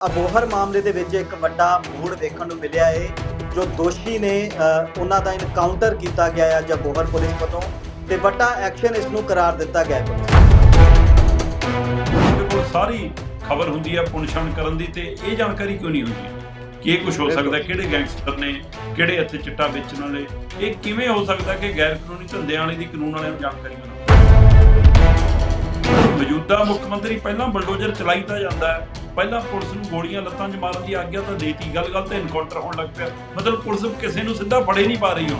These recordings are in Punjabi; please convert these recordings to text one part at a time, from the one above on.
ਅਬੋਹਰ ਮਾਮਲੇ ਦੇ ਵਿੱਚ ਇੱਕ ਵੱਡਾ ਮੋੜ ਵੇਖਣ ਨੂੰ ਮਿਲਿਆ ਹੈ ਜੋ ਦੋਸ਼ੀ ਨੇ ਉਹਨਾਂ ਦਾ ਇਨਕਾਊਂਟਰ ਕੀਤਾ ਗਿਆ ਹੈ ਅੱਜ ਅਬੋਹਰ ਪੁਲਿਸ ਵੱਲੋਂ ਤੇ ਵੱਡਾ ਐਕਸ਼ਨ ਇਸ ਨੂੰ ਕਰਾਰ ਦਿੱਤਾ ਗਿਆ ਹੈ। ਕੋਲ ਸਾਰੀ ਖਬਰ ਹੁੰਦੀ ਹੈ ਪੁਣਛਣ ਕਰਨ ਦੀ ਤੇ ਇਹ ਜਾਣਕਾਰੀ ਕਿਉਂ ਨਹੀਂ ਹੁੰਦੀ? ਕਿ ਇਹ ਕੁਝ ਹੋ ਸਕਦਾ ਹੈ, ਕਿਹੜੇ ਗੈਂਗਸਟਰ ਨੇ ਕਿਹੜੇ ਇੱਥੇ ਚਿੱਟਾ ਵੇਚਣ ਵਾਲੇ ਇਹ ਕਿਵੇਂ ਹੋ ਸਕਦਾ ਕਿ ਗੈਰ ਕਾਨੂੰਨੀ ਧੰਦਿਆਂ ਵਾਲੇ ਦੀ ਕਾਨੂੰਨ ਵਾਲਿਆਂ ਨੂੰ ਜਾਣਕਾਰੀ ਮੌਜੂਦਾ ਮੁੱਖ ਮੰਤਰੀ ਪਹਿਲਾਂ ਬਲਡੋਜ਼ਰ ਚਲਾਈ ਤਾਂ ਜਾਂਦਾ ਹੈ। ਪਹਿਲਾਂ ਪੁਲਿਸ ਨੂੰ ਗੋਲੀਆਂ ਲੱਤਾਂ 'ਚ ਮਾਰਨ ਦੀ ਆਗਿਆ ਤਾਂ ਦੇਤੀ। ਗੱਲ ਗੱਲ ਤੇ ਐਨਕਾਊਂਟਰ ਹੋਣ ਲੱਗ ਪਿਆ। ਮਤਲਬ ਪੁਲਿਸ ਕਿਸੇ ਨੂੰ ਸਿੱਧਾ ਫੜੇ ਨਹੀਂ ਪਾ ਰਹੀ ਹੁਣ।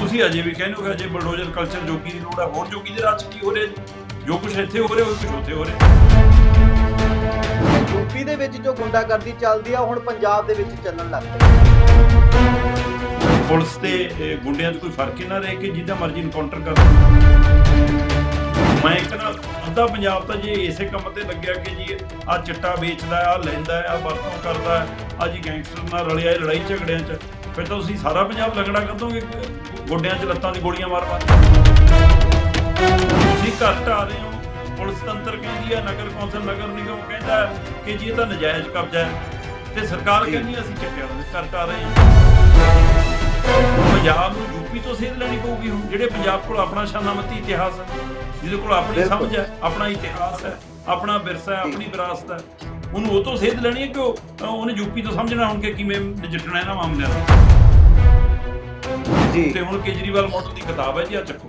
ਤੁਸੀਂ ਅਜੇ ਵੀ ਕਹਿੰਦੇ ਹੋ ਅਜੇ ਬਲਡੋਜ਼ਰ ਕਲਚਰ ਜੋਗੀ ਦੀ ਲੋੜ ਹੈ। ਹੋਰ ਜੋਗੀ ਦੇ ਰਾਜ ਕੀ ਹੋ ਰਿਹਾ? ਜੀ ਕੁਝ ਇੱਥੇ ਹੋ ਰਿਹਾ ਉਹ ਕੁਝ ਉੱਥੇ ਹੋ ਰਿਹਾ। ਯੂਪੀ ਦੇ ਵਿੱਚ ਜੋ ਗੁੰਡਾਗਰਦੀ ਚੱਲਦੀ ਆ ਹੁਣ ਪੰਜਾਬ ਦੇ ਵਿੱਚ ਚੱਲਣ ਲੱਗ ਪਈ। ਪੁਲਿਸ ਤੇ ਗੁੰਡਿਆਂ 'ਚ ਕੋਈ ਫ਼ਰਕ ਹੀ ਨਾ ਰਹੇ ਕਿ ਜਿੱਦਾਂ ਮਰਜ਼ੀ ਇਨਕਾਊਂਟਰ ਕਰ। ਮੈਂ ਕਹਿੰਦਾ ਅੱਧਾ ਪੰਜਾਬ ਤਾਂ ਜੇ ਇਸੇ ਕੰਮ ਤੇ ਲੱਗਿਆ ਕਿ ਜੀ ਆ ਚਿੱਟਾ ਵੇਚਦਾ ਆ ਲੈਂਦਾ ਆ ਵਰਤੋਂ ਕਰਦਾ ਆ ਜੀ ਗੈਂਗਸਟਰ ਨਾਲ ਰਲਿਆ ਇਹ ਲੜਾਈ ਝਗੜਿਆਂ 'ਚ। ਫਿਰ ਤਾਂ ਤੁਸੀਂ ਸਾਰਾ ਪੰਜਾਬ ਲੰਗੜਾ ਕਰ ਦੋਗੇ ਗੋਡਿਆਂ 'ਚ ਲੱਤਾਂ 'ਚ ਗੋਲੀਆਂ ਮਾਰ ਮਾਰ ਤੁਸੀਂ ਘੱਟ ਆ ਰਹੇ ਹੋ। ਪੁਲਿਸ ਤੰਤਰ ਕਹਿੰਦੀ ਹੈ ਨਗਰ ਕੌਂਸਲ ਨਗਰ ਨਿਗਮ ਕਹਿੰਦਾ ਕਿ ਜੀ ਇਹ ਤਾਂ ਨਜਾਇਜ਼ ਕਬਜ਼ਾ ਹੈ। ਤੇ ਸਰਕਾਰ। ਕਹਿੰਦੀ ਅਸੀਂ ਚਿੱਟਿਆਂ ਨੂੰ ਘੱਟ ਆ ਰਹੇ ਹਾਂ। ਪੰਜਾਬ ਨੂੰ ਯੂਪੀ ਤੋਂ ਸੇਧ ਲੈਣੀ ਪਊਗੀ ਹੁਣ ਜਿਹੜੇ ਪੰਜਾਬ ਕੋਲ ਆਪਣਾ ਸ਼ਾਨਾਮਤੀ ਇਤਿਹਾਸ ਹੈ। ਜਿਹਦੇ ਕੋਲ ਆਪਣੀ। ਸਮਝ ਹੈ ਆਪਣਾ ਇਤਿਹਾਸ ਹੈ ਆਪਣਾ ਵਿਰਸਾ ਹੈ। ਆਪਣੀ ਵਿਰਾਸਤ ਹੈ ਉਹਨੂੰ ਉਹ ਤੋਂ ਸੇਧ ਲੈਣੀ ਹੈ ਕਿ ਉਹਨੇ ਯੂਪੀ ਤੋਂ ਸਮਝਣਾ ਹੁਣ ਕਿ ਕਿਵੇਂ ਨਜਿੱਠਣਾ ਇਹਨਾਂ ਮਾਮਲਿਆਂ ਨਾਲ ਜੀ ਤੇ ਹੁਣ ਕੇਜਰੀਵਾਲ ਮਾਡਲ ਦੀ ਕਿਤਾਬ ਹੈ ਜੀ ਆ ਚੱਕੋ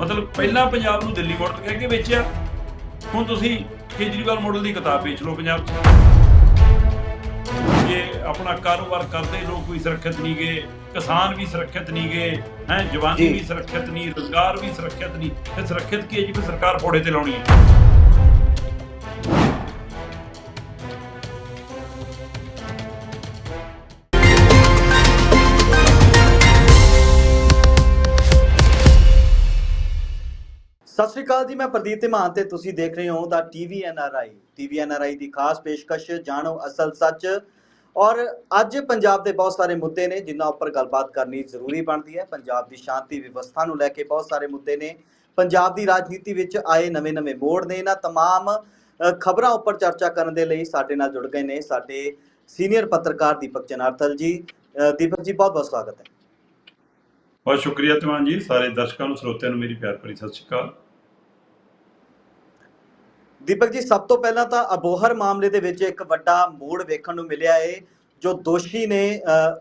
ਮਤਲਬ ਪਹਿਲਾਂ ਪੰਜਾਬ ਨੂੰ ਦਿੱਲੀ ਮਾਡਲ ਕਹਿ ਕੇ ਵੇਚਿਆ ਹੁਣ ਤੁਸੀਂ ਕੇਜਰੀਵਾਲ ਮਾਡਲ ਦੀ ਕਿਤਾਬ ਵੇਚ ਲਓ ਪੰਜਾਬ 'ਚ ਆਪਣਾ ਕਾਰੋਬਾਰ ਕਰਦੇ ਲੋਕ ਵੀ ਸੁਰੱਖਿਅਤ ਨਹੀਂ ਗਏ ਕਿਸਾਨ ਵੀ ਸੁਰੱਖਿਅਤ ਨਹੀਂ ਗਏ ਹੈ ਜਵਾਨੀ। ਵੀ ਸੁਰੱਖਿਅਤ ਨਹੀਂ ਰੋਜ਼ਗਾਰ ਵੀ ਸੁਰੱਖਿਅਤ ਨਹੀਂ ਤੇ ਸੁਰੱਖਿਅਤ ਕੀ ਹੈ ਜੀ? ਫਿਰ ਸਰਕਾਰ ਫੋੜੇ ਤੇ ਲਾਉਣੀ ਹੈ। ਸਤਿ ਸ਼੍ਰੀ ਅਕਾਲ ਜੀ ਮੈਂ ਪ੍ਰਦੀਪ ਧੀਮਾਨ ਤੇ ਤੁਸੀਂ ਦੇਖ ਰਹੇ ਹੋ ਦਾ ਟੀਵੀ ਐਨਆਰਆਈ ਟੀਵੀ ਐਨਆਰਆਈ ਦੀ ਖਾਸ ਪੇਸ਼ਕਸ਼ ਜਾਣੋ ਅਸਲ ਸੱਚ। ਔਰ ਅੱਜ ਪੰਜਾਬ ਦੇ ਬਹੁਤ ਸਾਰੇ ਮੁੱਦੇ ਨੇ, ਜਿਨ੍ਹਾਂ ਉੱਪਰ ਗੱਲਬਾਤ ਕਰਨੀ ਜ਼ਰੂਰੀ ਬਣਦੀ ਹੈ। ਪੰਜਾਬ ਦੀ ਸ਼ਾਂਤੀ ਵਿਵਸਥਾ ਨੂੰ ਲੈ ਕੇ ਬਹੁਤ ਸਾਰੇ ਮੁੱਦੇ ਨੇ। ਪੰਜਾਬ ਦੀ ਰਾਜਨੀਤੀ ਵਿੱਚ ਆਏ ਨਵੇਂ-ਨਵੇਂ ਮੋੜ ਨੇ। ਇਹਨਾਂ ਤਮਾਮ ਖਬਰਾਂ ਉੱਪਰ ਚਰਚਾ ਕਰਨ ਦੇ ਲਈ ਸਾਡੇ ਨਾਲ ਜੁੜ ਗਏ ਨੇ ਸਾਡੇ ਸੀਨੀਅਰ ਪੱਤਰਕਾਰ ਦੀਪਕ ਜਨਾਰਥਲ ਜੀ। ਦੀਪਕ ਜੀ, ਬਹੁਤ ਬਹੁਤ ਸਵਾਗਤ ਹੈ। ਬਹੁਤ ਸ਼ੁਕਰੀਆ ਤਮਾਨ ਜੀ। ਸਾਰੇ ਦਰਸ਼ਕਾਂ ਨੂੰ, ਸਰੋਤਿਆਂ ਨੂੰ ਮੇਰੀ ਪਿਆਰ ਭਰੀ ਸਤਿ ਸ਼੍ਰੀ ਅਕਾਲ। ਦੀਪਕ ਜੀ ਸਭ ਤੋਂ ਪਹਿਲਾਂ ਤਾਂ ਅਬੋਹਰ ਮਾਮਲੇ ਦੇ ਵਿੱਚ ਇੱਕ ਵੱਡਾ ਮੋੜ ਵੇਖਣ ਨੂੰ ਮਿਲਿਆ ਹੈ ਜੋ ਦੋਸ਼ੀ ਨੇ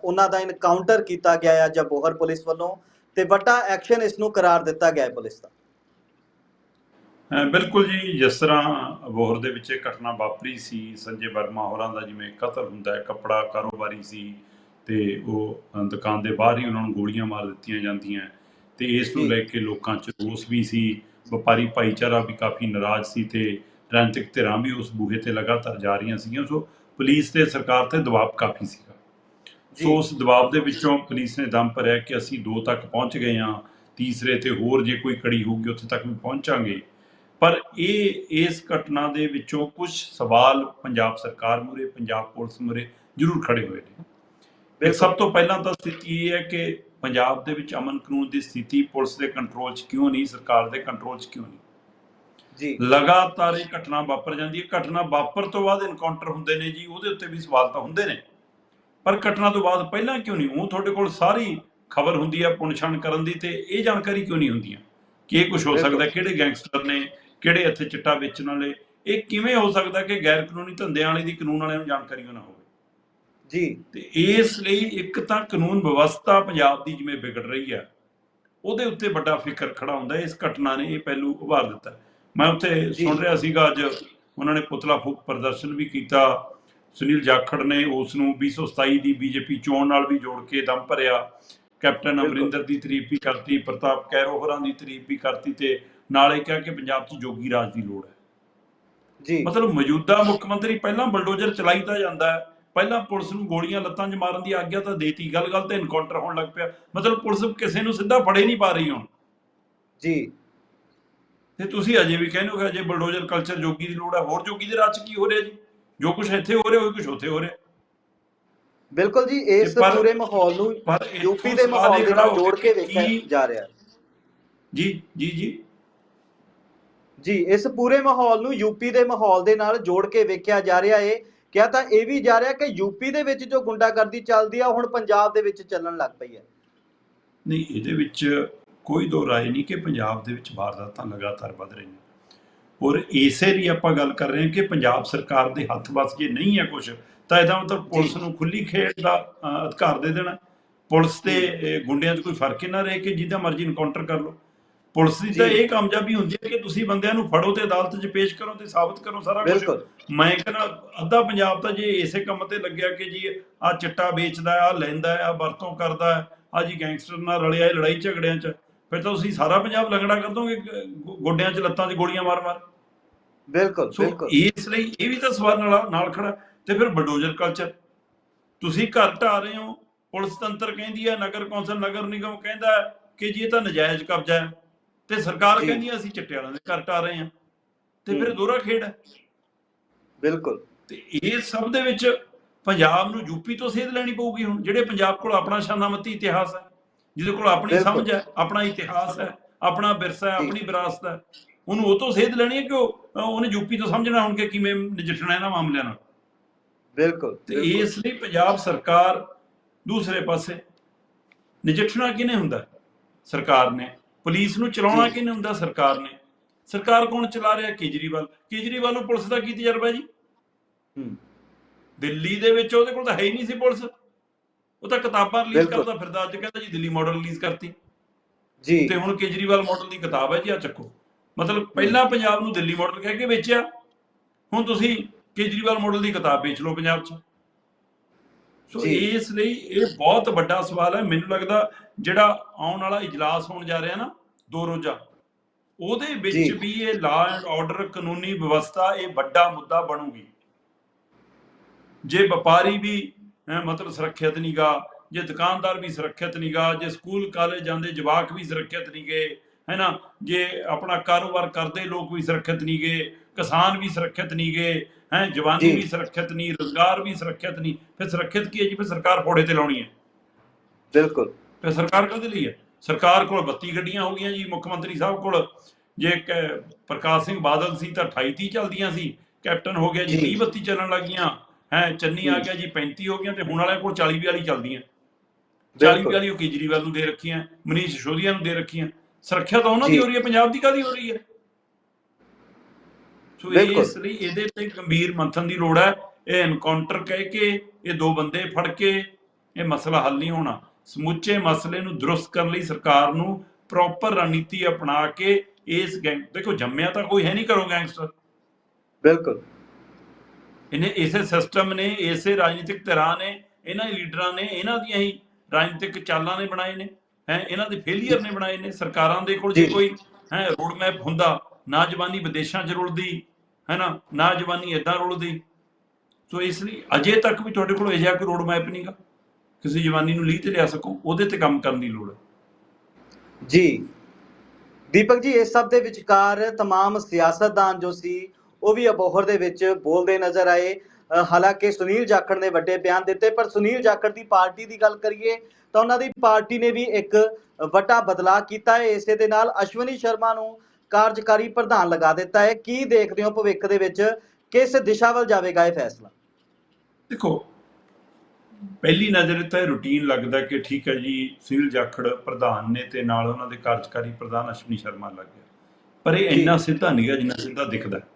ਉਹਨਾਂ ਦਾ ਇਨਕਾਊਂਟਰ ਕੀਤਾ ਗਿਆ ਹੈ ਅੱਜ ਅਬੋਹਰ ਪੁਲਿਸ ਵੱਲੋਂ ਤੇ ਵੱਡਾ ਐਕਸ਼ਨ ਇਸ ਨੂੰ ਕਰਾਰ ਦਿੱਤਾ ਗਿਆ ਹੈ ਪੁਲਿਸ ਦਾ ਬਿਲਕੁਲ ਜੀ ਜਿਸ ਤਰ੍ਹਾਂ ਅਬੋਹਰ ਦੇ ਵਿੱਚ ਇਹ ਘਟਨਾ ਵਾਪਰੀ ਸੀ ਸੰਜੇ ਵਰਮਾ ਹੋਰਾਂ ਦਾ ਜਿਵੇਂ ਕਤਲ ਹੁੰਦਾ ਹੈ ਕੱਪੜਾ ਕਾਰੋਬਾਰੀ ਸੀ ਤੇ ਉਹ ਦੁਕਾਨ ਦੇ ਬਾਹਰ ਹੀ ਉਹਨਾਂ ਨੂੰ ਗੋਲੀਆਂ ਮਾਰ ਦਿੱਤੀਆਂ ਜਾਂਦੀਆਂ ਤੇ ਇਸ ਨੂੰ। ਲੈ ਕੇ ਲੋਕਾਂ 'ਚ ਰੋਸ ਵੀ ਸੀ ਵਪਾਰੀ ਭਾਈਚਾਰਾ ਵੀ ਕਾਫੀ ਨਾਰਾਜ਼ ਸੀ ਤੇ ਰਾਜਨੀਤਿਕ ਧਿਰਾਂ ਵੀ ਉਸ ਬੂਹੇ ਤੇ ਲਗਾਤਾਰ ਜਾ ਰਹੀਆਂ ਸੀਗੀਆਂ ਸੋ ਪੁਲਿਸ ਤੇ ਸਰਕਾਰ ਤੇ ਦਬਾਅ ਕਾਫੀ ਸੀਗਾ। ਸੋ ਉਸ ਦਬਾਅ ਦੇ ਵਿੱਚੋਂ ਪੁਲਿਸ ਨੇ ਦਮ ਭਰਿਆ ਕਿ ਅਸੀਂ ਦੋ ਤੱਕ ਪਹੁੰਚ ਗਏ ਹਾਂ ਤੀਸਰੇ ਤੇ ਹੋਰ ਜੇ ਕੋਈ ਕੜੀ ਹੋਊਗੀ ਉੱਥੇ ਤੱਕ ਵੀ ਪਹੁੰਚਾਂਗੇ। ਪਰ ਇਹ ਇਸ ਘਟਨਾ ਦੇ ਵਿੱਚੋਂ ਕੁਝ ਸਵਾਲ ਪੰਜਾਬ ਸਰਕਾਰ ਮੂਰੇ ਪੰਜਾਬ ਪੁਲਿਸ ਮੂਰੇ ਜ਼ਰੂਰ ਖੜੇ ਹੋਏ ਨੇ। ਇੱਕ ਸਭ ਤੋਂ ਪਹਿਲਾਂ ਤਾਂ ਸਥਿਤੀ ਇਹ ਹੈ ਕਿ ਪੰਜਾਬ ਦੇ ਵਿੱਚ ਅਮਨ ਕਾਨੂੰਨ ਦੀ ਸਥਿਤੀ ਪੁਲਿਸ ਦੇ ਕੰਟਰੋਲ 'ਚ ਕਿਉਂ ਨਹੀਂ ਸਰਕਾਰ ਦੇ ਕੰਟਰੋਲ 'ਚ ਕਿਉਂ ਨਹੀਂ? ਜੀ। ਲਗਾਤਾਰ ਇਹ ਘਟਨਾ ਵਾਪਰ ਜਾਂਦੀ ਹੈ। ਘਟਨਾ ਵਾਪਰ ਤੋਂ ਬਾਅਦ ਇਨਕਾਊਂਟਰ ਹੁੰਦੇ ਨੇ ਜੀ ਉਹਦੇ ਉੱਤੇ ਵੀ ਸਵਾਲ ਤਾਂ ਹੁੰਦੇ ਨੇ। ਪਰ ਘਟਨਾ ਤੋਂ ਬਾਅਦ ਪਹਿਲਾਂ ਕਿਉਂ ਨਹੀਂ? ਉਹ ਤੁਹਾਡੇ ਕੋਲ ਸਾਰੀ ਖਬਰ ਹੁੰਦੀ ਹੈ ਪੁਣਛਣ ਕਰਨ ਦੀ ਤੇ ਇਹ ਜਾਣਕਾਰੀ ਕਿਉਂ ਨਹੀਂ ਹੁੰਦੀਆਂ ਕਿ ਇਹ ਕੁਝ ਹੋ। ਸਕਦਾ ਕਿਹੜੇ ਗੈਂਗਸਟਰ ਨੇ ਕਿਹੜੇ ਇੱਥੇ ਚਿੱਟਾ ਵੇਚਣ ਵਾਲੇ? ਇਹ ਕਿਵੇਂ ਹੋ ਸਕਦਾ ਕਿ ਗੈਰ ਕਾਨੂੰਨੀ ਧੰਦਿਆਂ ਵਾਲੇ ਦੀ ਕਾਨੂੰਨ ਵਾਲਿਆਂ ਨੂੰ ਜਾਣਕਾਰੀ ਨਾ ਹੋਵੇ? ਜੀ। ਤੇ ਇਸ ਲਈ ਇੱਕ ਤਾਂ ਕਾਨੂੰਨ ਵਿਵਸਥਾ ਪੰਜਾਬ ਦੀ ਜਿਵੇਂ ਵਿਗੜ ਰਹੀ ਹੈ ਉਹਦੇ ਉੱਤੇ ਵੱਡਾ ਫਿਕਰ ਖੜਾ ਹੁੰਦਾ। ਇਸ ਘਟਨਾ ਨੇ ਇਹ ਪਹਿਲੂ ਉਭਾਰ ਦਿੱਤਾ। ਮੈਂ ਉੱਥੇ। ਸੁਣ ਰਿਹਾ ਸੀਗਾ ਅੱਜ ਉਹਨਾਂ ਨੇ ਪੁਤਲਾ ਫੂਕ ਪ੍ਰਦਰਸ਼ਨ ਵੀ ਕੀਤਾ। ਸੁਨੀਲ ਜਾਖੜ ਨੇ ਉਸ ਨੂੰ 227 ਦੀ ਬੀਜੇਪੀ ਚੋਣ ਨਾਲ ਵੀ ਜੋੜ ਕੇ ਦਮ ਭਰਿਆ। ਕੈਪਟਨ। ਅਮਰਿੰਦਰ ਦੀ ਤਾਰੀਫ ਵੀ ਕਰਤੀ ਪ੍ਰਤਾਪ ਕੈਰੋ ਹੋਰਾਂ ਦੀ ਤਾਰੀਫ ਵੀ ਕਰਤੀ ਤੇ ਨਾਲੇ ਕਿਹਾ ਕਿ ਪੰਜਾਬ 'ਚ ਜੋਗੀ ਰਾਜ ਦੀ ਲੋੜ ਹੈ। ਜੀ। ਮਤਲਬ ਮੌਜੂਦਾ ਮੁੱਖ ਮੰਤਰੀ ਪਹਿਲਾਂ ਬਲਡੋਜ਼ਰ ਚਲਾਈ ਤਾਂ ਜਾਂਦਾ ਹੈ ਪਹਿਲਾਂ ਪੁਲਿਸ ਨੂੰ ਗੋਲੀਆਂ ਲੱਤਾਂ 'ਚ ਮਾਰਨ ਦੀ ਆਗਿਆ ਤਾਂ ਦੇਤੀ। ਗੱਲ ਗੱਲ ਤੇ ਐਨਕਾਊਂਟਰ ਹੋਣ ਲੱਗ ਪਿਆ। ਮਤਲਬ ਪੁਲਿਸ ਕਿਸੇ ਨੂੰ ਸਿੱਧਾ ਫੜੇ ਨਹੀਂ ਪਾ ਰਹੀ ਹੁਣ। ਜੀ। ਤੇ ਤੁਸੀਂ ਅਜੇ ਵੀ ਕਹਿੰਦੇ ਹੋ ਕਿ ਅਜੇ ਬਲਡੋਜ਼ਰ ਕਲਚਰ ਜੋਗੀ ਦੀ ਲੋੜ ਹੈ ਹੋਰ ਜੋਗੀ ਦੇ 'ਚ ਕੀ ਹੋ ਰਿਹਾ ਜੀ? ਜੋ ਕੁਝ ਇੱਥੇ ਹੋ ਰਿਹਾ ਉਹ ਕੁਝ ਉੱਥੇ ਹੋ ਰਿਹਾ। ਬਿਲਕੁਲ ਜੀ ਇਸ ਪਰ- ਮਾਹੌਲ ਨੂੰ ਯੂਪੀ ਦੇ ਮਾਹੌਲ ਦੇ ਨਾਲ ਜੋੜ ਕੇ ਦੇਖਿਆ ਜਾ ਰਿਹਾ। ਜੀ ਜੀ ਜੀ। ਜੀ ਇਸ ਪੂਰੇ ਮਾਹੌਲ ਨੂੰ ਯੂਪੀ ਦੇ ਮਾਹੌਲ ਦੇ ਨਾਲ ਜੋੜ ਕੇ ਵੇਖਿਆ ਜਾ ਰਿਹਾ ਏ। ਕਿਹਾ ਤਾਂ ਇਹ ਵੀ ਜਾ ਰਿਹਾ ਕਿ ਯੂਪੀ ਦੇ ਵਿੱਚ ਜੋ ਗੁੰਡਾਗਰਦੀ ਚੱਲਦੀ ਆ ਹੁਣ ਪੰਜਾਬ ਦੇ ਵਿੱਚ ਚੱਲਣ ਲੱਗ ਪਈ ਹੈ। ਨਹੀਂ ਇਹਦੇ ਵਿੱਚ ਕੋਈ ਦੋ ਰਾਏ ਨਹੀਂ ਕਿ ਪੰਜਾਬ ਦੇ ਵਿੱਚ ਵਾਰਦਾਤਾਂ ਲਗਾਤਾਰ ਵੱਧ ਰਹੀਆਂ। ਔਰ ਇਸੇ ਲਈ ਆਪਾਂ ਗੱਲ ਕਰ ਰਹੇ ਹਾਂ ਕਿ ਪੰਜਾਬ ਸਰਕਾਰ ਦੇ ਹੱਥ ਵੱਸ ਜੇ ਨਹੀਂ ਹੈ ਕੁਝ ਤਾਂ ਇਹਦਾ ਮਤਲਬ ਪੁਲਿਸ ਨੂੰ ਖੁੱਲੀ ਖੇਡ ਦਾ ਅਧਿਕਾਰ ਦੇ ਦੇਣਾ। ਪੁਲਿਸ ਤੇ ਗੁੰਡਿਆਂ 'ਚ ਕੋਈ ਫ਼ਰਕ ਹੀ ਨਾ ਰਹੇ ਕਿ ਜਿਹਦਾ ਮਰਜ਼ੀ ਇਨਕਾਊਂਟਰ ਕਰ ਲਓ। ਪੁਲਿਸ ਦੀ ਤਾਂ। ਇਹ ਕਾਮਯਾਬੀ ਹੁੰਦੀ ਹੈ ਕਿ ਤੁਸੀਂ ਬੰਦਿਆਂ ਨੂੰ ਫੜੋ ਤੇ ਅਦਾਲਤ 'ਚ ਪੇਸ਼ ਕਰੋ ਤੇ ਸਾਬਤ ਕਰੋ ਸਾਰਾ ਕੁਝ ਮੈਂ ਕਹਿੰਦਾ ਅੱਧਾ ਪੰਜਾਬ ਤਾਂ ਜੇ ਇਸੇ ਕੰਮ ਤੇ ਲੱਗਿਆ ਕਿ ਜੀ ਆ ਚਿੱਟਾ ਵੇਚਦਾ ਆ ਲੈਂਦਾ ਆ ਵਰਤੋਂ ਕਰਦਾ ਆ ਜੀ ਗੈਂਗਸਟਰ ਨਾਲ ਰਲਿਆ ਲੜਾਈ ਝਗੜਿਆਂ 'ਚ ਫਿਰ ਤਾਂ ਤੁਸੀਂ ਸਾਰਾ ਪੰਜਾਬ ਲੰਗੜਾ ਕਰ ਦੋਗੇ ਗੋਡਿਆਂ 'ਚ ਲੱਤਾਂ 'ਚ ਗੋਲੀਆਂ ਮਾਰ-ਮਾਰ ਬਿਲਕੁਲ ਬਿਲਕੁਲ। ਇਸ ਲਈ ਇਹ ਵੀ ਤਾਂ ਸਵਾਲ ਨਾਲ ਨਾਲ ਖੜਾ। ਤੇ ਫਿਰ ਬਲਡੋਜ਼ਰ ਕਲਚਰ ਤੁਸੀਂ ਘਰ ਢਾ ਰਹੇ ਹੋ ਪੁਲਿਸ ਤੰਤਰ ਕਹਿੰਦੀ ਹੈ ਨਗਰ ਕੌਂਸਲ ਨਗਰ ਨਿਗਮ ਕਹਿੰਦਾ ਕਿ ਜੀ ਇਹ ਤਾਂ ਨਜਾਇਜ਼ ਕਬਜ਼ਾ ਹੈ। ਤੇ ਸਰਕਾਰ। ਕਹਿੰਦੀ ਹੈ ਅਸੀਂ ਚਿੱਟੇ ਵਾਲਿਆਂ ਦੇ ਘਰ ਢਾ ਰਹੇ ਹਾਂ। ਤੇ ਫਿਰ ਹੂੰ। ਦੋਹਰਾ ਖੇਡ ਹੈ। ਬਿਲਕੁਲ। ਤੇ ਇਹ ਸਭ ਦੇ ਵਿੱਚ ਪੰਜਾਬ ਨੂੰ ਯੂਪੀ ਤੋਂ ਸੇਧ ਲੈਣੀ ਪਊਗੀ ਹੁਣ ਜਿਹੜੇ ਪੰਜਾਬ ਕੋਲ ਆਪਣਾ ਸ਼ਾਨਾਮਤੀ ਇਤਿਹਾਸ ਹੈ। ਜਿਹਦੇ ਕੋਲ ਆਪਣੀ। ਸਮਝ ਹੈ ਆਪਣਾ ਇਤਿਹਾਸ ਹੈ ਆਪਣਾ ਵਿਰਸਾ ਹੈ। ਆਪਣੀ ਵਿਰਾਸਤ ਹੈ। ਉਹਨੂੰ ਉਹ ਤੋਂ ਸੇਧ ਲੈਣੀ ਹੈ ਕਿ ਉਹਨੇ ਯੂਪੀ ਤੋਂ ਸਮਝਣਾ ਹੁਣ ਕਿ ਕਿਵੇਂ ਨਜਿੱਠਣਾ ਇਹਨਾਂ ਮਾਮਲਿਆਂ ਨਾਲ। ਬਿਲਕੁਲ ਤੇ। ਇਸ ਲਈ ਪੰਜਾਬ ਸਰਕਾਰ ਦੂਸਰੇ ਪਾਸੇ ਨਜਿੱਠਣਾ ਕਿਹਨੇ ਹੁੰਦਾ? ਸਰਕਾਰ ਨੇ। ਪੁਲਿਸ ਨੂੰ ਚਲਾਉਣਾ ਜੀ। ਕਿਹਨੇ ਹੁੰਦਾ? ਸਰਕਾਰ ਨੇ। ਸਰਕਾਰ ਕੌਣ ਚਲਾ ਰਿਹਾ? ਕੇਜਰੀਵਾਲ। ਕੇਜਰੀਵਾਲ ਨੂੰ ਪੁਲਿਸ ਦਾ ਕੀ ਤਜਰਬਾ ਜੀ? ਹੂੰ। ਦਿੱਲੀ ਦੇ ਵਿੱਚ ਉਹਦੇ ਕੋਲ ਤਾਂ ਹੈ ਹੀ ਨਹੀਂ ਸੀ ਪੁਲਿਸ। ਉਹ ਤਾਂ ਕਿਤਾਬਾਂ ਰਿਲੀਜ਼। ਕਰਦਾ ਫਿਰਦਾ ਅੱਜ ਕਹਿੰਦਾ ਜੀ ਦਿੱਲੀ ਮਾਡਲ ਰਿਲੀਜ਼ ਕਰਤੀ ਜੀ ਤੇ ਹੁਣ ਕੇਜਰੀਵਾਲ ਮਾਡਲ ਦੀ ਕਿਤਾਬ ਹੈ ਜੀ ਆ ਚੱਕੋ ਮਤਲਬ ਪਹਿਲਾਂ ਪੰਜਾਬ ਨੂੰ ਦਿੱਲੀ ਮਾਡਲ ਕਹਿ ਕੇ ਵੇਚਿਆ ਹੁਣ ਤੁਸੀਂ ਕੇਜਰੀਵਾਲ ਮਾਡਲ ਦੀ ਕਿਤਾਬ ਵੇਚ ਲਓ ਪੰਜਾਬ 'ਚ ਸੋ। ਇਸ ਲਈ ਇਹ ਬਹੁਤ ਵੱਡਾ ਸਵਾਲ ਹੈ ਮੈਨੂੰ ਲੱਗਦਾ ਜਿਹੜਾ ਆਉਣ ਵਾਲਾ ਇਜਲਾਸ ਹੋਣ ਜਾ ਰਿਹਾ ਨਾ ਦੋ ਰੋਜ਼ਾ ਉਹਦੇ ਵਿੱਚ। ਵੀ ਇਹ ਲਾ ਐਂਡ ਆਰਡਰ ਕਾਨੂੰਨੀ ਵਿਵਸਥਾ ਇਹ ਵੱਡਾ ਮੁੱਦਾ ਬਣੂਗੀ ਜੇ ਵਪਾਰੀ ਵੀ ਮਤਲਬ ਸੁਰੱਖਿਅਤ ਨਹੀਂਗਾ ਜੇ ਦੁਕਾਨਦਾਰ ਵੀ ਸੁਰੱਖਿਅਤ ਨਹੀਂਗਾ ਜੇ ਸਕੂਲ ਕਾਲਜ ਜਾਂਦੇ ਜਵਾਕ ਵੀ ਸੁਰੱਖਿਅਤ ਨਹੀਂ ਗਏ ਹੈਨਾ? ਜੇ ਆਪਣਾ ਕਾਰੋਬਾਰ ਕਰਦੇ ਲੋਕ ਵੀ ਸੁਰੱਖਿਅਤ ਨਹੀਂ ਗਏ ਕਿਸਾਨ ਵੀ ਸੁਰੱਖਿਅਤ ਨਹੀਂ ਗਏ ਹੈ ਜਵਾਨੀ। ਵੀ ਸੁਰੱਖਿਅਤ ਨਹੀਂ ਰੋਜ਼ਗਾਰ ਵੀ ਸੁਰੱਖਿਅਤ ਨਹੀਂ ਫਿਰ ਸੁਰੱਖਿਅਤ ਕੀ ਹੈ ਜੀ? ਫਿਰ ਸਰਕਾਰ ਫੋੜੇ ਤੇ ਲਾਉਣੀ ਹੈ। ਬਿਲਕੁਲ। ਫਿਰ ਸਰਕਾਰ ਕਾਹਦੇ ਲਈ ਹੈ? ਸਰਕਾਰ ਕੋਲ 32 ਗੱਡੀਆਂ ਹੋ ਗਈਆਂ ਜੀ ਮੁੱਖ ਮੰਤਰੀ ਸਾਹਿਬ ਕੋਲ। ਜੇ ਪ੍ਰਕਾਸ਼ ਸਿੰਘ ਬਾਦਲ ਸੀ ਤਾਂ 28 30 ਚੱਲਦੀਆਂ ਸੀ ਕੈਪਟਨ ਹੋ ਗਿਆ ਜੀ ਜੀ। 30 32 ਚੱਲਣ ਲੱਗੀਆਂ ਹੈ ਚੰਨੀ ਆ। ਗਿਆ ਜੀ 35 ਹੋ ਗਈਆਂ ਤੇ ਹੁਣ ਵਾਲਿਆਂ ਕੋਲ 40 42 ਚੱਲਦੀਆਂ। 40 ਬਿਲਕੁਲ। 42 ਉਹ ਕੇਜਰੀਵਾਲ ਨੂੰ ਦੇ ਰੱਖੀਆਂ ਮਨੀਸ਼ ਸਿਸੋਦੀਆ ਨੂੰ ਦੇ ਰੱਖੀਆਂ। ਸੁਰੱਖਿਆ ਤਾਂ ਉਹਨਾਂ ਦੀ। ਹੋ ਰਹੀ ਹੈ ਪੰਜਾਬ ਦੀ ਕਾਦੀ ਹੋ ਰਹੀ ਹੈ? ਸੋ। ਇਸ ਲਈ ਇਹਦੇ ਤੇ ਗੰਭੀਰ ਮੰਥਨ ਦੀ ਲੋੜ ਹੈ। ਇਹ ਐਨਕਾਊਂਟਰ ਕਹਿ ਕੇ ਇਹ ਦੋ ਬੰਦੇ ਫੜ ਕੇ ਇਹ ਮਸਲਾ ਹੱਲ ਨਹੀਂ ਹੋਣਾ। ਸਮੁੱਚੇ ਮਸਲੇ ਨੂੰ ਦਰੁਸਤ ਕਰਨ ਲਈ ਸਰਕਾਰ ਨੂੰ ਪ੍ਰੋਪਰ ਰਣਨੀਤੀ ਅਪਣਾ ਕੇ ਇਸ ਗੈਂਗ ਦੇਖੋ ਜੰਮਿਆ ਤਾਂ ਕੋਈ ਹੈ ਨਹੀਂ ਕਰੋ ਗੈਂਗਸਟਰ ਬਿਲਕੁਲ। ਇਹਨੇ ਇਸੇ ਸਿਸਟਮ ਨੇ ਇਸੇ ਰਾਜਨੀਤਿਕ ਧਿਰਾਂ ਨੇ ਇਹਨਾਂ ਦੇ ਲੀਡਰਾਂ ਨੇ ਇਹਨਾਂ ਦੀਆਂ ਹੀ ਰਾਜਨੀਤਿਕ ਚਾਲਾਂ ਨੇ ਬਣਾਏ ਨੇ ਹੈ ਇਹਨਾਂ ਦੇ ਫੇਲੀਅਰ ਨੇ ਬਣਾਏ ਨੇ ਸਰਕਾਰਾਂ ਦੇ ਕੋਲ ਜੇ ਜੀ। ਕੋਈ ਹੈ ਰੋਡ ਮੈਪ ਹੁੰਦਾ ਨਾ ਜਵਾਨੀ ਵਿਦੇਸ਼ਾਂ 'ਚ ਰੁਲਦੀ ਹੈ ਨਾ ਨਾ ਜਵਾਨੀ ਇਦਾਂ ਰੁਲਦੀ ਸੋ ਇਸ ਲਈ ਅਜੇ ਤੱਕ ਵੀ ਤੁਹਾਡੇ ਕੋਲ ਅਜਿਹਾ ਕੋਈ ਰੋਡ ਮੈਪ ਨਹੀਂਗਾ ਕਿਸੇ ਜਵਾਨੀ ਨੂੰ ਲੀਹ ਤੇ ਲਿਆ ਸਕੋ ਉਹਦੇ ਤੇ ਕੰਮ ਕਰਨ ਦੀ ਲੋੜ ਹੈ ਜੀ ਦੀਪਕ ਜੀ ਇਸ ਸਭ ਦੇ ਵਿਚਕਾਰ तमाम ਸਿਆਸਤਦਾਨ ਜੋ ਸੀ ਉਹ ਵੀ ਅਬੋਹਰ ਦੇ ਵਿੱਚ ਬੋਲਦੇ ਨਜ਼ਰ ਆਏ। ਹਾਲਾਂਕਿ ਸੁਨੀਲ ਜਾਖੜ ਨੇ ਵੱਡੇ ਬਿਆਨ ਦਿੱਤੇ ਪਰ ਸੁਨੀਲ ਜਾਖੜ ਦੀ ਪਾਰਟੀ ਦੀ ਗੱਲ ਕਰੀਏ ਤਾਂ ਉਹਨਾਂ ਦੀ ਪਾਰਟੀ ਨੇ ਵੀ ਇੱਕ ਵੱਡਾ ਬਦਲਾਅ ਕੀਤਾ ਹੈ। ਇਸੇ ਦੇ ਨਾਲ ਅਸ਼ਵਨੀ ਸ਼ਰਮਾ ਨੂੰ ਕਾਰਜਕਾਰੀ ਪ੍ਰਧਾਨ ਲਗਾ ਦਿੱਤਾ ਹੈ। ਕੀ ਦੇਖਦੇ ਹੋ ਭਵਿੱਖ ਦੇ ਵਿੱਚ? ਕਿਸ ਦਿਸ਼ਾ ਵੱਲ ਜਾਵੇਗਾ ਇਹ ਫੈਸਲਾ? ਦੇਖੋ ਪਹਿਲੀ ਨਜ਼ਰ ਤਾਂ ਇਹ ਰੂਟੀਨ ਲੱਗਦਾ ਕਿ ਠੀਕ ਹੈ ਜੀ ਸੁਨੀਲ ਜਾਖੜ ਪ੍ਰਧਾਨ ਨੇ ਤੇ ਨਾਲ ਉਹਨਾਂ ਦੇ ਕਾਰਜਕਾਰੀ ਪ੍ਰਧਾਨ ਅਸ਼ਵਨੀ ਸ਼ਰਮਾ ਲੱਗ ਗਿਆ। ਪਰ ਇਹ। ਇੰਨਾ ਸਿੱਧਾ ਨਹੀਂਗਾ ਜਿੰਨਾ ਸਿੱਧਾ ਦਿਖਦਾ। ਹੂੰ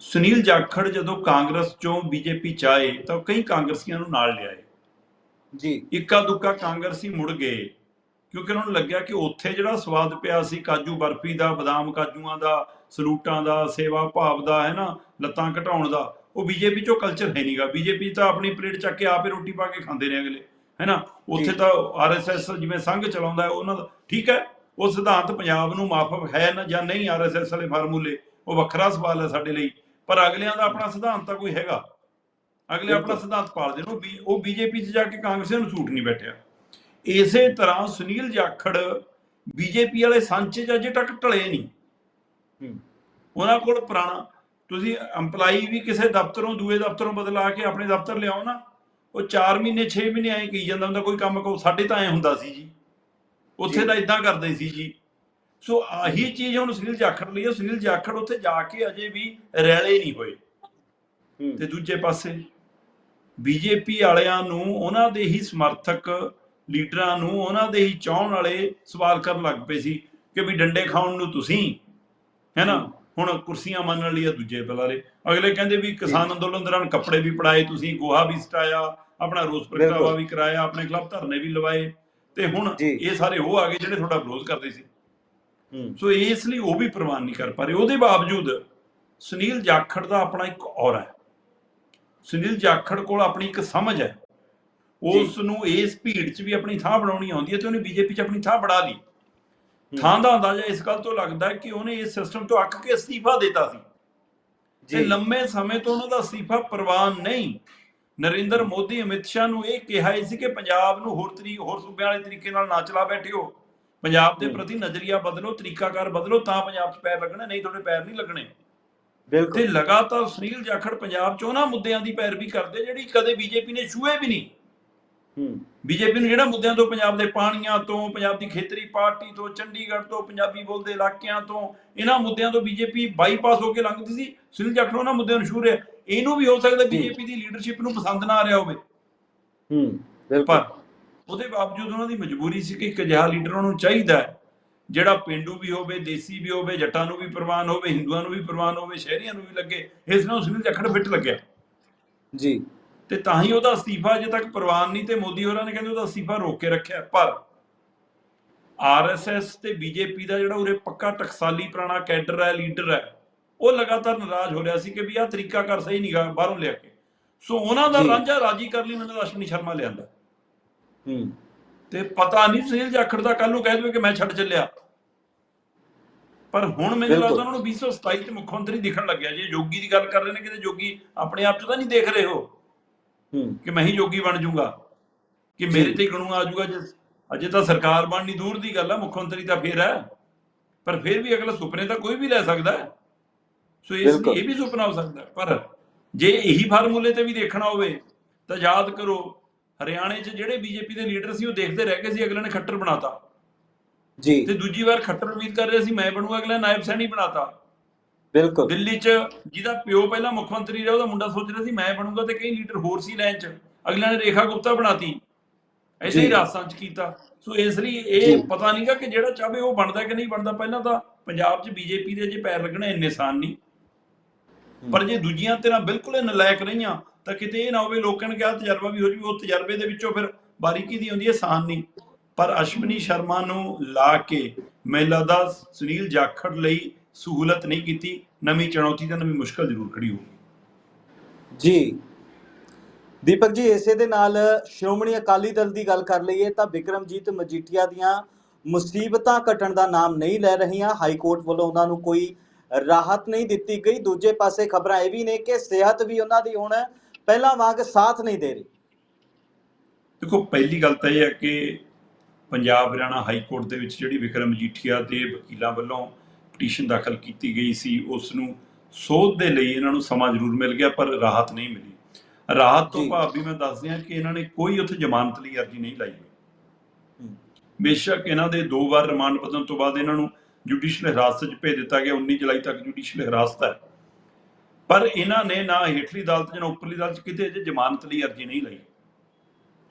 ਸੁਨੀਲ ਜਾਖੜ ਜਦੋਂ ਕਾਂਗਰਸ ਚੋਂ ਬੀਜੇਪੀ ਚ ਆਏ ਤਾਂ ਕਈ ਕਾਂਗਰਸੀਆਂ ਨੂੰ ਨਾਲ ਲਿਆਏ। ਜੀ। ਇੱਕਾ ਦੁੱਕਾ ਕਾਂਗਰਸੀ ਮੁੜ ਗਏ ਕਿਉਂਕਿ ਉਹਨਾਂ ਨੂੰ ਲੱਗਿਆ ਕਿ ਉੱਥੇ ਜਿਹੜਾ ਸਵਾਦ ਪਿਆ ਸੀ ਕਾਜੂ ਬਰਫੀ ਦਾ ਬਦਾਮ ਕਾਜੂਆਂ ਦਾ ਸਲੂਟਾਂ ਦਾ ਸੇਵਾ ਭਾਵ ਦਾ ਹੈ ਨਾ ਲੱਤਾਂ ਘਟਾਉਣ ਦਾ ਉਹ ਬੀਜੇਪੀ ਚੋਂ ਕਲਚਰ ਹੈ ਨਹੀਂਗਾ ਬੀਜੇਪੀ ਤਾਂ ਆਪਣੀ ਪਲੇਟ ਚੱਕ ਕੇ ਆਪੇ ਰੋਟੀ ਪਾ ਕੇ ਖਾਂਦੇ ਨੇ ਅਗਲੇ ਹੈ ਨਾ? ਉੱਥੇ। ਤਾਂ ਆਰਐਸਐਸ ਜਿਵੇਂ ਸੰਘ ਚਲਾਉਂਦਾ ਉਹਨਾਂ ਦਾ ਠੀਕ ਹੈ? ਉਹ ਸਿਧਾਂਤ ਪੰਜਾਬ ਨੂੰ ਮਾਫਕ ਹੈ ਨਾ ਜਾਂ ਨਹੀਂ ਆਰਐਸਐਸ ਵਾਲੇ ਫਾਰਮੂਲੇ ਉਹ ਵੱਖਰਾ ਸਵਾਲ ਹੈ ਸਾਡੇ ਲਈ। ਪਰ ਅਗਲਿਆਂ ਦਾ ਆਪਣਾ ਸਿਧਾਂਤ ਤਾਂ ਕੋਈ ਹੈਗਾ। ਅਗਲੇ ਆਪਣਾ। ਸਿਧਾਂਤ ਪਾਲਦੇ ਨੇ। ਉਹ ਬੀਜੇਪੀ 'ਚ ਜਾ ਕੇ ਕਾਂਗਰਸੀਆਂ ਨੂੰ ਸੂਟ ਨਹੀਂ ਬੈਠਿਆ। ਇਸੇ ਤਰ੍ਹਾਂ ਸੁਨੀਲ ਜਾਖੜ ਬੀਜੇਪੀ ਵਾਲੇ ਸੰਚ 'ਚ ਅਜੇ ਤੱਕ ਟਲੇ ਨਹੀਂ। ਉਹਨਾਂ ਕੋਲ ਪੁਰਾਣਾ ਤੁਸੀਂ EMPLOYE ਵੀ ਕਿਸੇ ਦਫ਼ਤਰੋਂ ਦੂਏ ਦਫ਼ਤਰੋਂ ਬਦਲਾ ਕੇ ਆਪਣੇ ਦਫ਼ਤਰ ਲਿਆਓ ਨਾ। ਉਹ 4 ਮਹੀਨੇ 6 ਮਹੀਨੇ ਐਂ ਕਹੀ ਜਾਂਦਾ ਹੁੰਦਾ ਕੋਈ ਕੰਮ ਕੋ ਸਾਡੇ ਤਾਂ ਐ ਹੁੰਦਾ ਸੀ ਜੀ। ਉੱਥੇ। ਤਾਂ ਇਦਾਂ ਕਰਦੇ ਸੀ ਜੀ। ਸੋ ਆਹੀ ਚੀਜ਼ ਹੁਣ ਸੁਨੀਲ ਜਾਖੜ ਲਈ ਹੈ ਸੁਨੀਲ ਜਾਖੜ ਉੱਥੇ ਜਾ ਕੇ ਅਜੇ ਵੀ ਰੈਲੇ ਨਹੀਂ ਹੋਏ। ਤੇ ਦੂਜੇ ਪਾਸੇ ਬੀਜੇਪੀ ਵਾਲਿਆਂ ਨੂੰ ਉਹਨਾਂ ਦੇ ਹੀ ਸਮਰਥਕ ਲੀਡਰਾਂ ਨੂੰ ਉਹਨਾਂ ਦੇ ਹੀ ਚਾਹਣ ਵਾਲੇ ਸਵਾਲ ਕਰਨ ਲੱਗ ਪਏ ਸੀ ਕਿ ਵੀ ਡੰਡੇ ਖਾਣ ਨੂੰ ਤੁਸੀਂ ਹੈ ਨਾ? ਹੁਣ ਕੁਰਸੀਆਂ ਮੰਨਣ ਲਈ ਆ ਦੂਜੇ ਬਲਾਰੇ ਅਗਲੇ ਕਹਿੰਦੇ ਵੀ ਕਿਸਾਨ ਅੰਦੋਲਨ ਦੌਰਾਨ ਕੱਪੜੇ ਵੀ ਪੜਾਏ ਤੁਸੀਂ ਗੋਹਾ ਵੀ ਸਟਾਇਆ ਆਪਣਾ ਰੋਸ ਪ੍ਰਗਟਾਵਾ। ਵੀ ਕਰਾਇਆ ਆਪਣੇ ਖਿਲਾਫ ਧਰਨੇ ਵੀ ਲਵਾਏ। ਤੇ ਹੁਣ। ਇਹ ਸਾਰੇ ਉਹ ਆ ਗਏ ਜਿਹੜੇ ਤੁਹਾਡਾ ਵਿਰੋਧ ਕਰਦੇ ਸੀ। ਸੋ ਇਸ ਲਈ ਉਹ ਵੀ ਪ੍ਰਵਾਨ ਨਹੀਂ ਕਰ ਪਾ ਰਹੇ। ਉਹਦੇ ਬਾਵਜੂਦ ਸੁਨੀਲ ਜਾਖੜ ਦਾ ਆਪਣਾ ਇੱਕ ਔਰਾ ਹੈ। ਸੁਨੀਲ ਜਾਖੜ ਕੋਲ ਆਪਣੀ ਇੱਕ ਸਮਝ ਹੈ। ਉਸ ਨੂੰ ਇਸ ਭੀੜ 'ਚ ਵੀ ਆਪਣੀ ਥਾਂ ਬਣਾਉਣੀ ਆਉਂਦੀ ਹੈ ਤੇ ਉਹਨੇ ਬੀਜੇਪੀ 'ਚ ਆਪਣੀ ਥਾਂ ਬਣਾ ਲਈ। ਥਾਂ ਦਾ ਅੰਦਾਜ਼ਾ ਇਸ ਗੱਲ ਤੋਂ ਲੱਗਦਾ ਹੈ ਕਿ ਉਹਨੇ ਇਸ ਸਿਸਟਮ ਤੋਂ ਅੱਕ ਕੇ ਅਸਤੀਫਾ ਦਿੱਤਾ ਸੀ। ਤੇ ਜੀ ਲੰਮੇ ਸਮੇਂ ਤੋਂ ਉਹਨਾਂ ਦਾ ਅਸਤੀਫਾ ਪ੍ਰਵਾਨ ਨਹੀਂ। ਨਰਿੰਦਰ ਮੋਦੀ ਅਮਿਤ ਸ਼ਾਹ ਨੂੰ ਇਹ ਕਿਹਾ ਸੀ ਕਿ ਪੰਜਾਬ ਨੂੰ ਹੋਰ ਤਰੀ ਹੋਰ ਸੂਬਿਆਂ ਵਾਲੇ ਤਰੀਕੇ ਨਾਲ ਨਾ ਚਲਾ ਬੈਠਿਓ। ਪੰਜਾਬ ਦੇ। ਪ੍ਰਤੀ ਨਜ਼ਰੀਆ ਬਦਲੋ ਤਰੀਕਾਕਾਰ ਬਦਲੋ ਤਾਂ ਪੰਜਾਬ 'ਚ ਪੈਰ ਲੱਗਣੇ ਨਹੀਂ ਤੁਹਾਡੇ ਪੈਰ ਨਹੀਂ ਲੱਗਣੇ। ਤੇ ਬਿਲਕੁਲ ਲਗਾਤਾਰ ਸੁਨੀਲ ਜਾਖੜ ਪੰਜਾਬ 'ਚ ਉਹਨਾਂ ਮੁੱਦਿਆਂ ਦੀ ਪੈਰਵੀ ਕਰਦੇ ਜਿਹੜੀ ਕਦੇ ਬੀਜੇਪੀ ਨੇ ਛੂਏ ਵੀ ਨਹੀਂ। ਹੂੰ। ਬੀਜੇਪੀ ਨੂੰ ਜਿਹੜਾ ਮੁੱਦਿਆਂ ਤੋਂ ਪੰਜਾਬ ਦੇ ਪਾਣੀਆਂ ਤੋਂ ਪੰਜਾਬ ਦੀ ਖੇਤਰੀ ਪਾਰਟੀ ਤੋਂ ਚੰਡੀਗੜ੍ਹ ਤੋਂ ਪੰਜਾਬੀ ਬੋਲਦੇ ਇਲਾਕਿਆਂ ਤੋਂ ਇਹਨਾਂ ਮੁੱਦਿਆਂ ਤੋਂ ਬੀਜੇਪੀ ਬਾਈਪਾਸ ਹੋ ਕੇ ਲੰਘਦੀ ਸੀ। ਸੁਨੀਲ ਜਾਖੜ ਉਹਨਾਂ ਮੁੱਦਿਆਂ ਨੂੰ ਛੂ ਰਿਹਾ। ਇਹਨੂੰ ਵੀ ਹੋ ਸਕਦਾ। ਬੀਜੇਪੀ ਦੀ ਲੀਡਰਸ਼ਿਪ ਨੂੰ ਪਸੰਦ ਨਾ ਆ ਰਿਹਾ ਹੋਵੇ। ਹੂੰ ਬਿਲਕੁਲ। ਉਹਦੇ ਬਾਵਜੂਦ ਉਹਨਾਂ ਦੀ ਮਜਬੂਰੀ ਸੀ ਕਿ ਇੱਕ ਅਜਿਹਾ ਲੀਡਰ ਉਹਨਾਂ ਨੂੰ ਚਾਹੀਦਾ ਹੈ ਜਿਹੜਾ ਪਿੰਡੂ ਵੀ ਹੋਵੇ ਦੇਸੀ ਵੀ ਹੋਵੇ ਜੱਟਾਂ ਨੂੰ ਵੀ ਪ੍ਰਵਾਨ ਹੋਵੇ ਹਿੰਦੂਆਂ ਨੂੰ ਵੀ ਪ੍ਰਵਾਨ ਹੋਵੇ ਸ਼ਹਿਰੀਆਂ ਨੂੰ ਵੀ ਲੱਗੇ ਇਸ ਨਾਲ ਸੁਨੀਲ ਜਾਖੜ ਫਿੱਟ ਲੱਗਿਆ। ਜੀ। ਤੇ ਤਾਂ ਹੀ ਉਹਦਾ ਅਸਤੀਫਾ ਅਜੇ ਤੱਕ ਪ੍ਰਵਾਨ ਨਹੀਂ ਤੇ ਮੋਦੀ ਹੋਰਾਂ ਨੇ ਕਹਿੰਦੇ ਉਹਦਾ ਅਸਤੀਫਾ ਰੋਕ ਕੇ ਰੱਖਿਆ ਪਰ ਆਰਐਸਐਸ ਤੇ ਬੀਜੇਪੀ ਦਾ ਜਿਹੜਾ ਉਰੇ ਪੱਕਾ ਟਕਸਾਲੀ ਪੁਰਾਣਾ ਕੈਡਰ ਹੈ ਲੀਡਰ ਹੈ ਉਹ ਲਗਾਤਾਰ ਨਾਰਾਜ਼ ਹੋ ਰਿਹਾ ਸੀ ਕਿ ਵੀ ਆਹ ਤਰੀਕਾ ਕਰ ਸਹੀ ਨਹੀਂਗਾ ਬਾਹਰੋਂ ਲਿਆ ਕੇ। ਸੋ ਉਹਨਾਂ ਦਾ। ਰਾਂਝਾ ਰਾਜੀ ਕਰ ਲਈ ਮੈਨੂੰ ਅਸ਼ਵਨੀ ਸ਼ਰਮਾ ਲਿਆਂਦਾ। ਹੂੰ। ਤੇ ਪਤਾ ਨਹੀਂ ਸੁਨੀਲ ਜਾਖੜ ਦਾ ਕੱਲ ਨੂੰ ਕਹਿ ਦੇਵੇ ਕਿ ਮੈਂ ਛੱਡ ਚੱਲਿਆ। ਪਰ ਹੁਣ ਮੈਨੂੰ। ਲੱਗਦਾ ਉਹਨਾਂ ਨੂੰ 2027 ਚ ਮੁੱਖ ਮੰਤਰੀ ਦਿਖਣ ਲੱਗਿਆ ਜੇ। ਜੋਗੀ ਦੀ ਗੱਲ ਕਰ ਰਹੇ ਨੇ ਕਿਤੇ। ਜੋਗੀ ਆਪਣੇ ਆਪ ਚ ਤਾਂ ਨਹੀਂ ਦੇਖ ਰਹੇ ਹੋ ਹੂੰ। ਕਿ ਮੈਂ ਹੀ ਜੋਗੀ ਬਣ ਜਾਊਂਗਾ। ਕਿ। ਮੇਰੇ ਤੇ ਕਾਨੂੰਨ ਆ ਜਾਊਗਾ। ਜੇ ਅਜੇ ਤਾਂ ਸਰਕਾਰ ਬਣਨੀ ਦੂਰ ਦੀ ਗੱਲ ਹੈ ਮੁੱਖ ਮੰਤਰੀ ਤਾਂ ਫੇਰ ਹੈ। ਪਰ ਫਿਰ ਵੀ ਅਗਲਾ ਸੁਪਨੇ ਤਾਂ ਕੋਈ ਵੀ ਲੈ ਸਕਦਾ ਹੈ। ਸੋ ਇਸ ਇਹ ਵੀ ਸੁਪਨਾ ਹੋ ਸਕਦਾ। ਪਰ ਜੇ ਇਹੀ ਫਾਰਮੂਲੇ ਤੇ ਵੀ ਦੇਖਣਾ ਹੋਵੇ ਤਾਂ ਯਾਦ ਕਰੋ ਹਰਿਆਣੇ 'ਚ ਜਿਹੜੇ ਬੀਜੇਪੀ ਦੇ ਲੀਡਰ ਸੀ ਉਹ ਦੇਖਦੇ ਰਹਿ ਗਏ ਸੀ ਅਗਲੇ ਨੇ ਖੱਟਰ ਬਣਾਤਾ। ਜੀ। ਤੇ ਦੂਜੀ ਵਾਰ ਖੱਟਰ ਉਮੀਦ ਕਰ ਰਹੇ ਸੀ ਮੈਂ ਬਣੂਗਾ ਅਗਲੇ ਨਾਇਬ ਸੈਣੀ ਬਣਾਤਾ। ਬਿਲਕੁਲ। ਦਿੱਲੀ 'ਚ ਜਿਹਦਾ ਪਿਓ ਪਹਿਲਾਂ ਮੁੱਖ ਮੰਤਰੀ ਰਿਹਾ ਉਹਦਾ ਮੁੰਡਾ ਸੋਚ ਰਿਹਾ ਸੀ ਮੈਂ ਬਣੂੰਗਾ ਤੇ ਕਈ ਲੀਡਰ ਹੋਰ ਸੀ ਲਾਈਨ 'ਚ। ਅਗਲਿਆਂ ਨੇ ਰੇਖਾ ਗੁਪਤਾ ਬਣਾਤੀ। ਐਸੇ ਹੀ। ਰਾਜਸਥਾਨ 'ਚ ਕੀਤਾ। ਸੋ ਇਸ ਲਈ। ਇਹ ਪਤਾ ਨਹੀਂਗਾ ਕਿ ਜਿਹੜਾ ਚਾਹੇ ਉਹ ਬਣਦਾ ਕਿ ਨਹੀਂ ਬਣਦਾ ਪਹਿਲਾਂ ਤਾਂ ਪੰਜਾਬ 'ਚ ਬੀਜੇਪੀ ਦੇ ਜੇ ਪੈਰ ਲੱਗਣੇ ਇੰਨੇ ਆਸਾਨ ਨਹੀਂ। ਪਰ ਜੇ ਦੂਜੀਆਂ ਧਿਰਾਂ ਬਿਲਕੁਲ ਹੀ ਨਲਾਇਕ ਰਹੀਆਂ ਤਾਂ ਕਿਤੇ ਇਹ ਨਾ ਹੋਵੇ ਲੋਕਾਂ ਨੇ ਕਿਹਾ ਤਜਰਬਾ ਵੀ ਹੋ ਜੂ ਉਹ ਤਜਰਬੇ ਦੇ ਵਿੱਚੋਂ ਫਿਰ ਬਾਰੀਕੀ ਦੀ ਹੁੰਦੀ ਹੈ? ਆਸਾਨ ਪਰ ਅਸ਼ਵਨੀ ਸ਼ਰਮਾ ਨੂੰ ਲਾ ਕੇ ਮੈਨੂੰ ਲੱਗਦਾ ਸੁਨੀਲ ਜਾਖੜ ਲਈ ਸਹੂਲਤ ਨਹੀਂ ਕੀਤੀ, ਨਵੀਂ ਚੁਣੌਤੀ ਤੇ ਨਵੀਂ ਮੁਸ਼ਕਲ ਜ਼ਰੂਰ ਖੜੀ ਹੋਊਗੀ। ਜੀ। ਦੀਪਕ ਜੀ, ਇਸੇ ਦੇ ਨਾਲ ਸ਼੍ਰੋਮਣੀ ਅਕਾਲੀ ਦਲ ਦੀ ਗੱਲ ਕਰ ਲਈਏ ਤਾਂ ਵਿਕਰਮਜੀਤ ਮਜੀਠੀਆ ਦੀਆਂ ਮੁਸੀਬਤਾਂ ਘਟਣ ਦਾ ਨਾਮ ਨਹੀਂ ਲੈ ਰਹੀਆਂ। ਹਾਈ ਕੋਰਟ ਵੱਲੋਂ ਉਹਨਾਂ ਨੂੰ ਕੋਈ ਰਾਹਤ ਨਹੀਂ ਦਿੱਤੀ ਗਈ। ਦੂਜੇ ਪਾਸੇ ਖਬਰਾਂ ਇਹ ਵੀ ਨੇ ਕਿ ਸਿਹਤ ਵੀ ਉਹਨਾਂ ਦੀ ਹੁਣ ਪਹਿਲਾਂ ਵਾਂਗ ਸਾਥ ਨਹੀਂ ਦੇ ਰਹੀ ਦੇਖੋ ਪਹਿਲੀ ਗੱਲ ਤਾਂ ਇਹ ਹੈ ਕਿ ਪੰਜਾਬ ਹਰਿਆਣਾ ਹਾਈ ਕੋਰਟ ਦੇ ਵਿੱਚ ਜਿਹੜੀ ਵਿਕਰਮ ਮਜੀਠੀਆ ਦੇ ਵਕੀਲਾਂ ਵੱਲੋਂ ਪਟੀਸ਼ਨ ਦਾਖਲ ਕੀਤੀ ਗਈ ਸੀ ਉਸ ਨੂੰ ਸੋਧ ਦੇ ਲਈ ਇਹਨਾਂ ਨੂੰ ਸਮਾਂ ਜ਼ਰੂਰ ਮਿਲ ਗਿਆ ਪਰ ਰਾਹਤ ਨਹੀਂ ਮਿਲੀ ਰਾਹਤ ਤੋਂ। ਭਾਵ ਵੀ ਮੈਂ ਦੱਸ ਦਿਆਂ ਕਿ ਇਹਨਾਂ ਨੇ ਕੋਈ ਉੱਥੇ ਜ਼ਮਾਨਤ ਲਈ ਅਰਜ਼ੀ ਨਹੀਂ ਲਾਈ। ਬੇਸ਼ੱਕ ਇਹਨਾਂ ਦੇ ਦੋ ਵਾਰ ਰਿਮਾਂਡ ਬਦਲਣ ਤੋਂ ਬਾਅਦ ਇਹਨਾਂ ਨੂੰ ਜੁਡੀਸ਼ੀਅਲ ਹਿਰਾਸਤ 'ਚ ਭੇਜ ਦਿੱਤਾ ਗਿਆ 19 ਜੁਲਾਈ ਤੱਕ ਜੁਡੀਸ਼ੀਅਲ ਹਿਰਾਸਤ ਹੈ ਪਰ ਇਹਨਾਂ ਨੇ ਨਾ ਹੇਠਲੀ ਅਦਾਲਤ ਨਾ ਉੱਪਰਲੀ ਅਦਾਲਤ 'ਚ ਕਿਤੇ ਅਜੇ ਜ਼ਮਾਨਤ ਲਈ ਅਰਜ਼ੀ ਨਹੀਂ ਲਾਈ।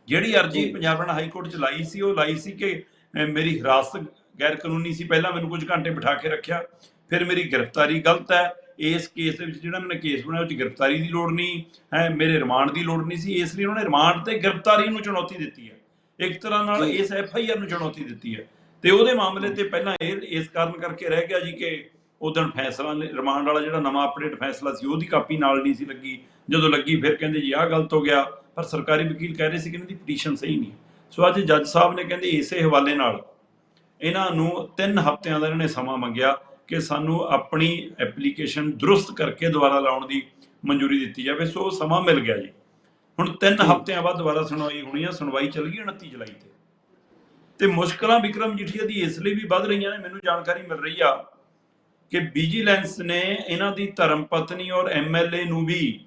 ਜਿਹੜੀ ਅਰਜ਼ੀ ਜੀ। ਪੰਜਾਬ ਹਰਿਆਣਾ ਹਾਈ ਕੋਰਟ 'ਚ ਲਾਈ ਸੀ ਉਹ ਲਾਈ ਸੀ ਕਿ ਮੇਰੀ ਹਿਰਾਸਤ ਗੈਰ ਕਾਨੂੰਨੀ ਸੀ। ਪਹਿਲਾਂ ਮੈਨੂੰ ਕੁਝ ਘੰਟੇ ਬਿਠਾ ਕੇ ਰੱਖਿਆ ਫਿਰ ਮੇਰੀ ਗ੍ਰਿਫਤਾਰੀ ਗਲਤ ਹੈ। ਇਸ ਕੇਸ ਦੇ ਵਿੱਚ ਜਿਹੜਾ ਇਹਨਾਂ ਨੇ ਕੇਸ ਬਣਾਇਆ ਉਹ 'ਚ ਗ੍ਰਿਫਤਾਰੀ ਦੀ ਲੋੜ ਨਹੀਂ ਹੈ ਮੇਰੇ ਰਿਮਾਂਡ ਦੀ ਲੋੜ ਨਹੀਂ ਸੀ। ਇਸ ਲਈ ਉਹਨਾਂ ਨੇ ਰਿਮਾਂਡ ਤੇ ਗ੍ਰਿਫਤਾਰੀ ਨੂੰ ਚੁਣੌਤੀ ਦਿੱਤੀ ਹੈ। ਇੱਕ ਤਰ੍ਹਾਂ ਨਾਲ ਜੀ। ਇਸ ਐਫ ਆਈ ਆਰ ਨੂੰ ਚੁਣੌਤੀ ਦਿੱਤੀ ਹੈ। ਤੇ ਉਹਦੇ ਮਾਮਲੇ ਤੇ ਪਹਿਲਾਂ ਇਹ ਇਸ ਕਾਰਨ ਕਰਕੇ ਰਹਿ ਗਿਆ ਜੀ ਕਿ ਉਦੋਂ ਫੈਸਲਾ ਰਿਮਾਂਡ ਵਾਲਾ ਜਿਹੜਾ ਨਵਾਂ ਅਪਡੇਟ ਫੈਸਲਾ ਸੀ ਉਹਦੀ ਕਾਪੀ ਨਾਲ ਨਹੀਂ ਸੀ ਲੱਗੀ। ਜਦੋਂ ਲੱਗੀ ਫਿਰ ਕਹਿੰਦੇ ਜੀ ਆਹ ਗਲਤ ਹੋ ਗਿਆ। ਪਰ ਸਰਕਾਰੀ ਵਕੀਲ ਕਹਿ ਰਹੇ ਸੀ ਕਿ ਇਹਨਾਂ ਦੀ ਪਟੀਸ਼ਨ ਸਹੀ ਨਹੀਂ। ਸੋ ਅੱਜ ਜੱਜ ਸਾਹਿਬ ਨੇ ਕਹਿੰਦੇ ਇਸੇ ਹਵਾਲੇ ਨਾਲ ਇਹਨਾਂ ਨੂੰ 3 ਹਫ਼ਤਿਆਂ ਦਾ ਇਹਨਾਂ ਨੇ ਸਮਾਂ ਮੰਗਿਆ ਕਿ ਸਾਨੂੰ ਆਪਣੀ ਐਪਲੀਕੇਸ਼ਨ ਦਰੁਸਤ ਕਰਕੇ ਦੁਬਾਰਾ ਲਾਉਣ ਦੀ ਮਨਜ਼ੂਰੀ ਦਿੱਤੀ ਜਾਵੇ। ਸੋ ਸਮਾਂ ਮਿਲ ਗਿਆ ਜੀ। ਹੁਣ 3 ਜੀ। ਹਫ਼ਤਿਆਂ ਬਾਅਦ ਦੁਬਾਰਾ ਸੁਣਵਾਈ ਹੋਣੀ ਹੈ ਸੁਣਵਾਈ ਚੱਲ ਗਈ 29 ਜੁਲਾਈ ਤੇ। ਤੇ ਮੁਸ਼ਕਲਾਂ ਵਿਕਰਮ ਜੀਠੀਆ ਦੀ ਇਸ ਲਈ ਵੀ ਵੱਧ ਰਹੀਆਂ ਨੇ ਮੈਨੂੰ ਜਾਣਕਾਰੀ ਮਿਲ ਰਹੀ ਆ। ਕਿ ਵਿਜੀਲੈਂਸ ਨੇ ਇਹਨਾਂ ਦੀ ਧਰਮ ਪਤਨੀ ਔਰ ਐਮਐਲਏ ਨੂੰ ਵੀ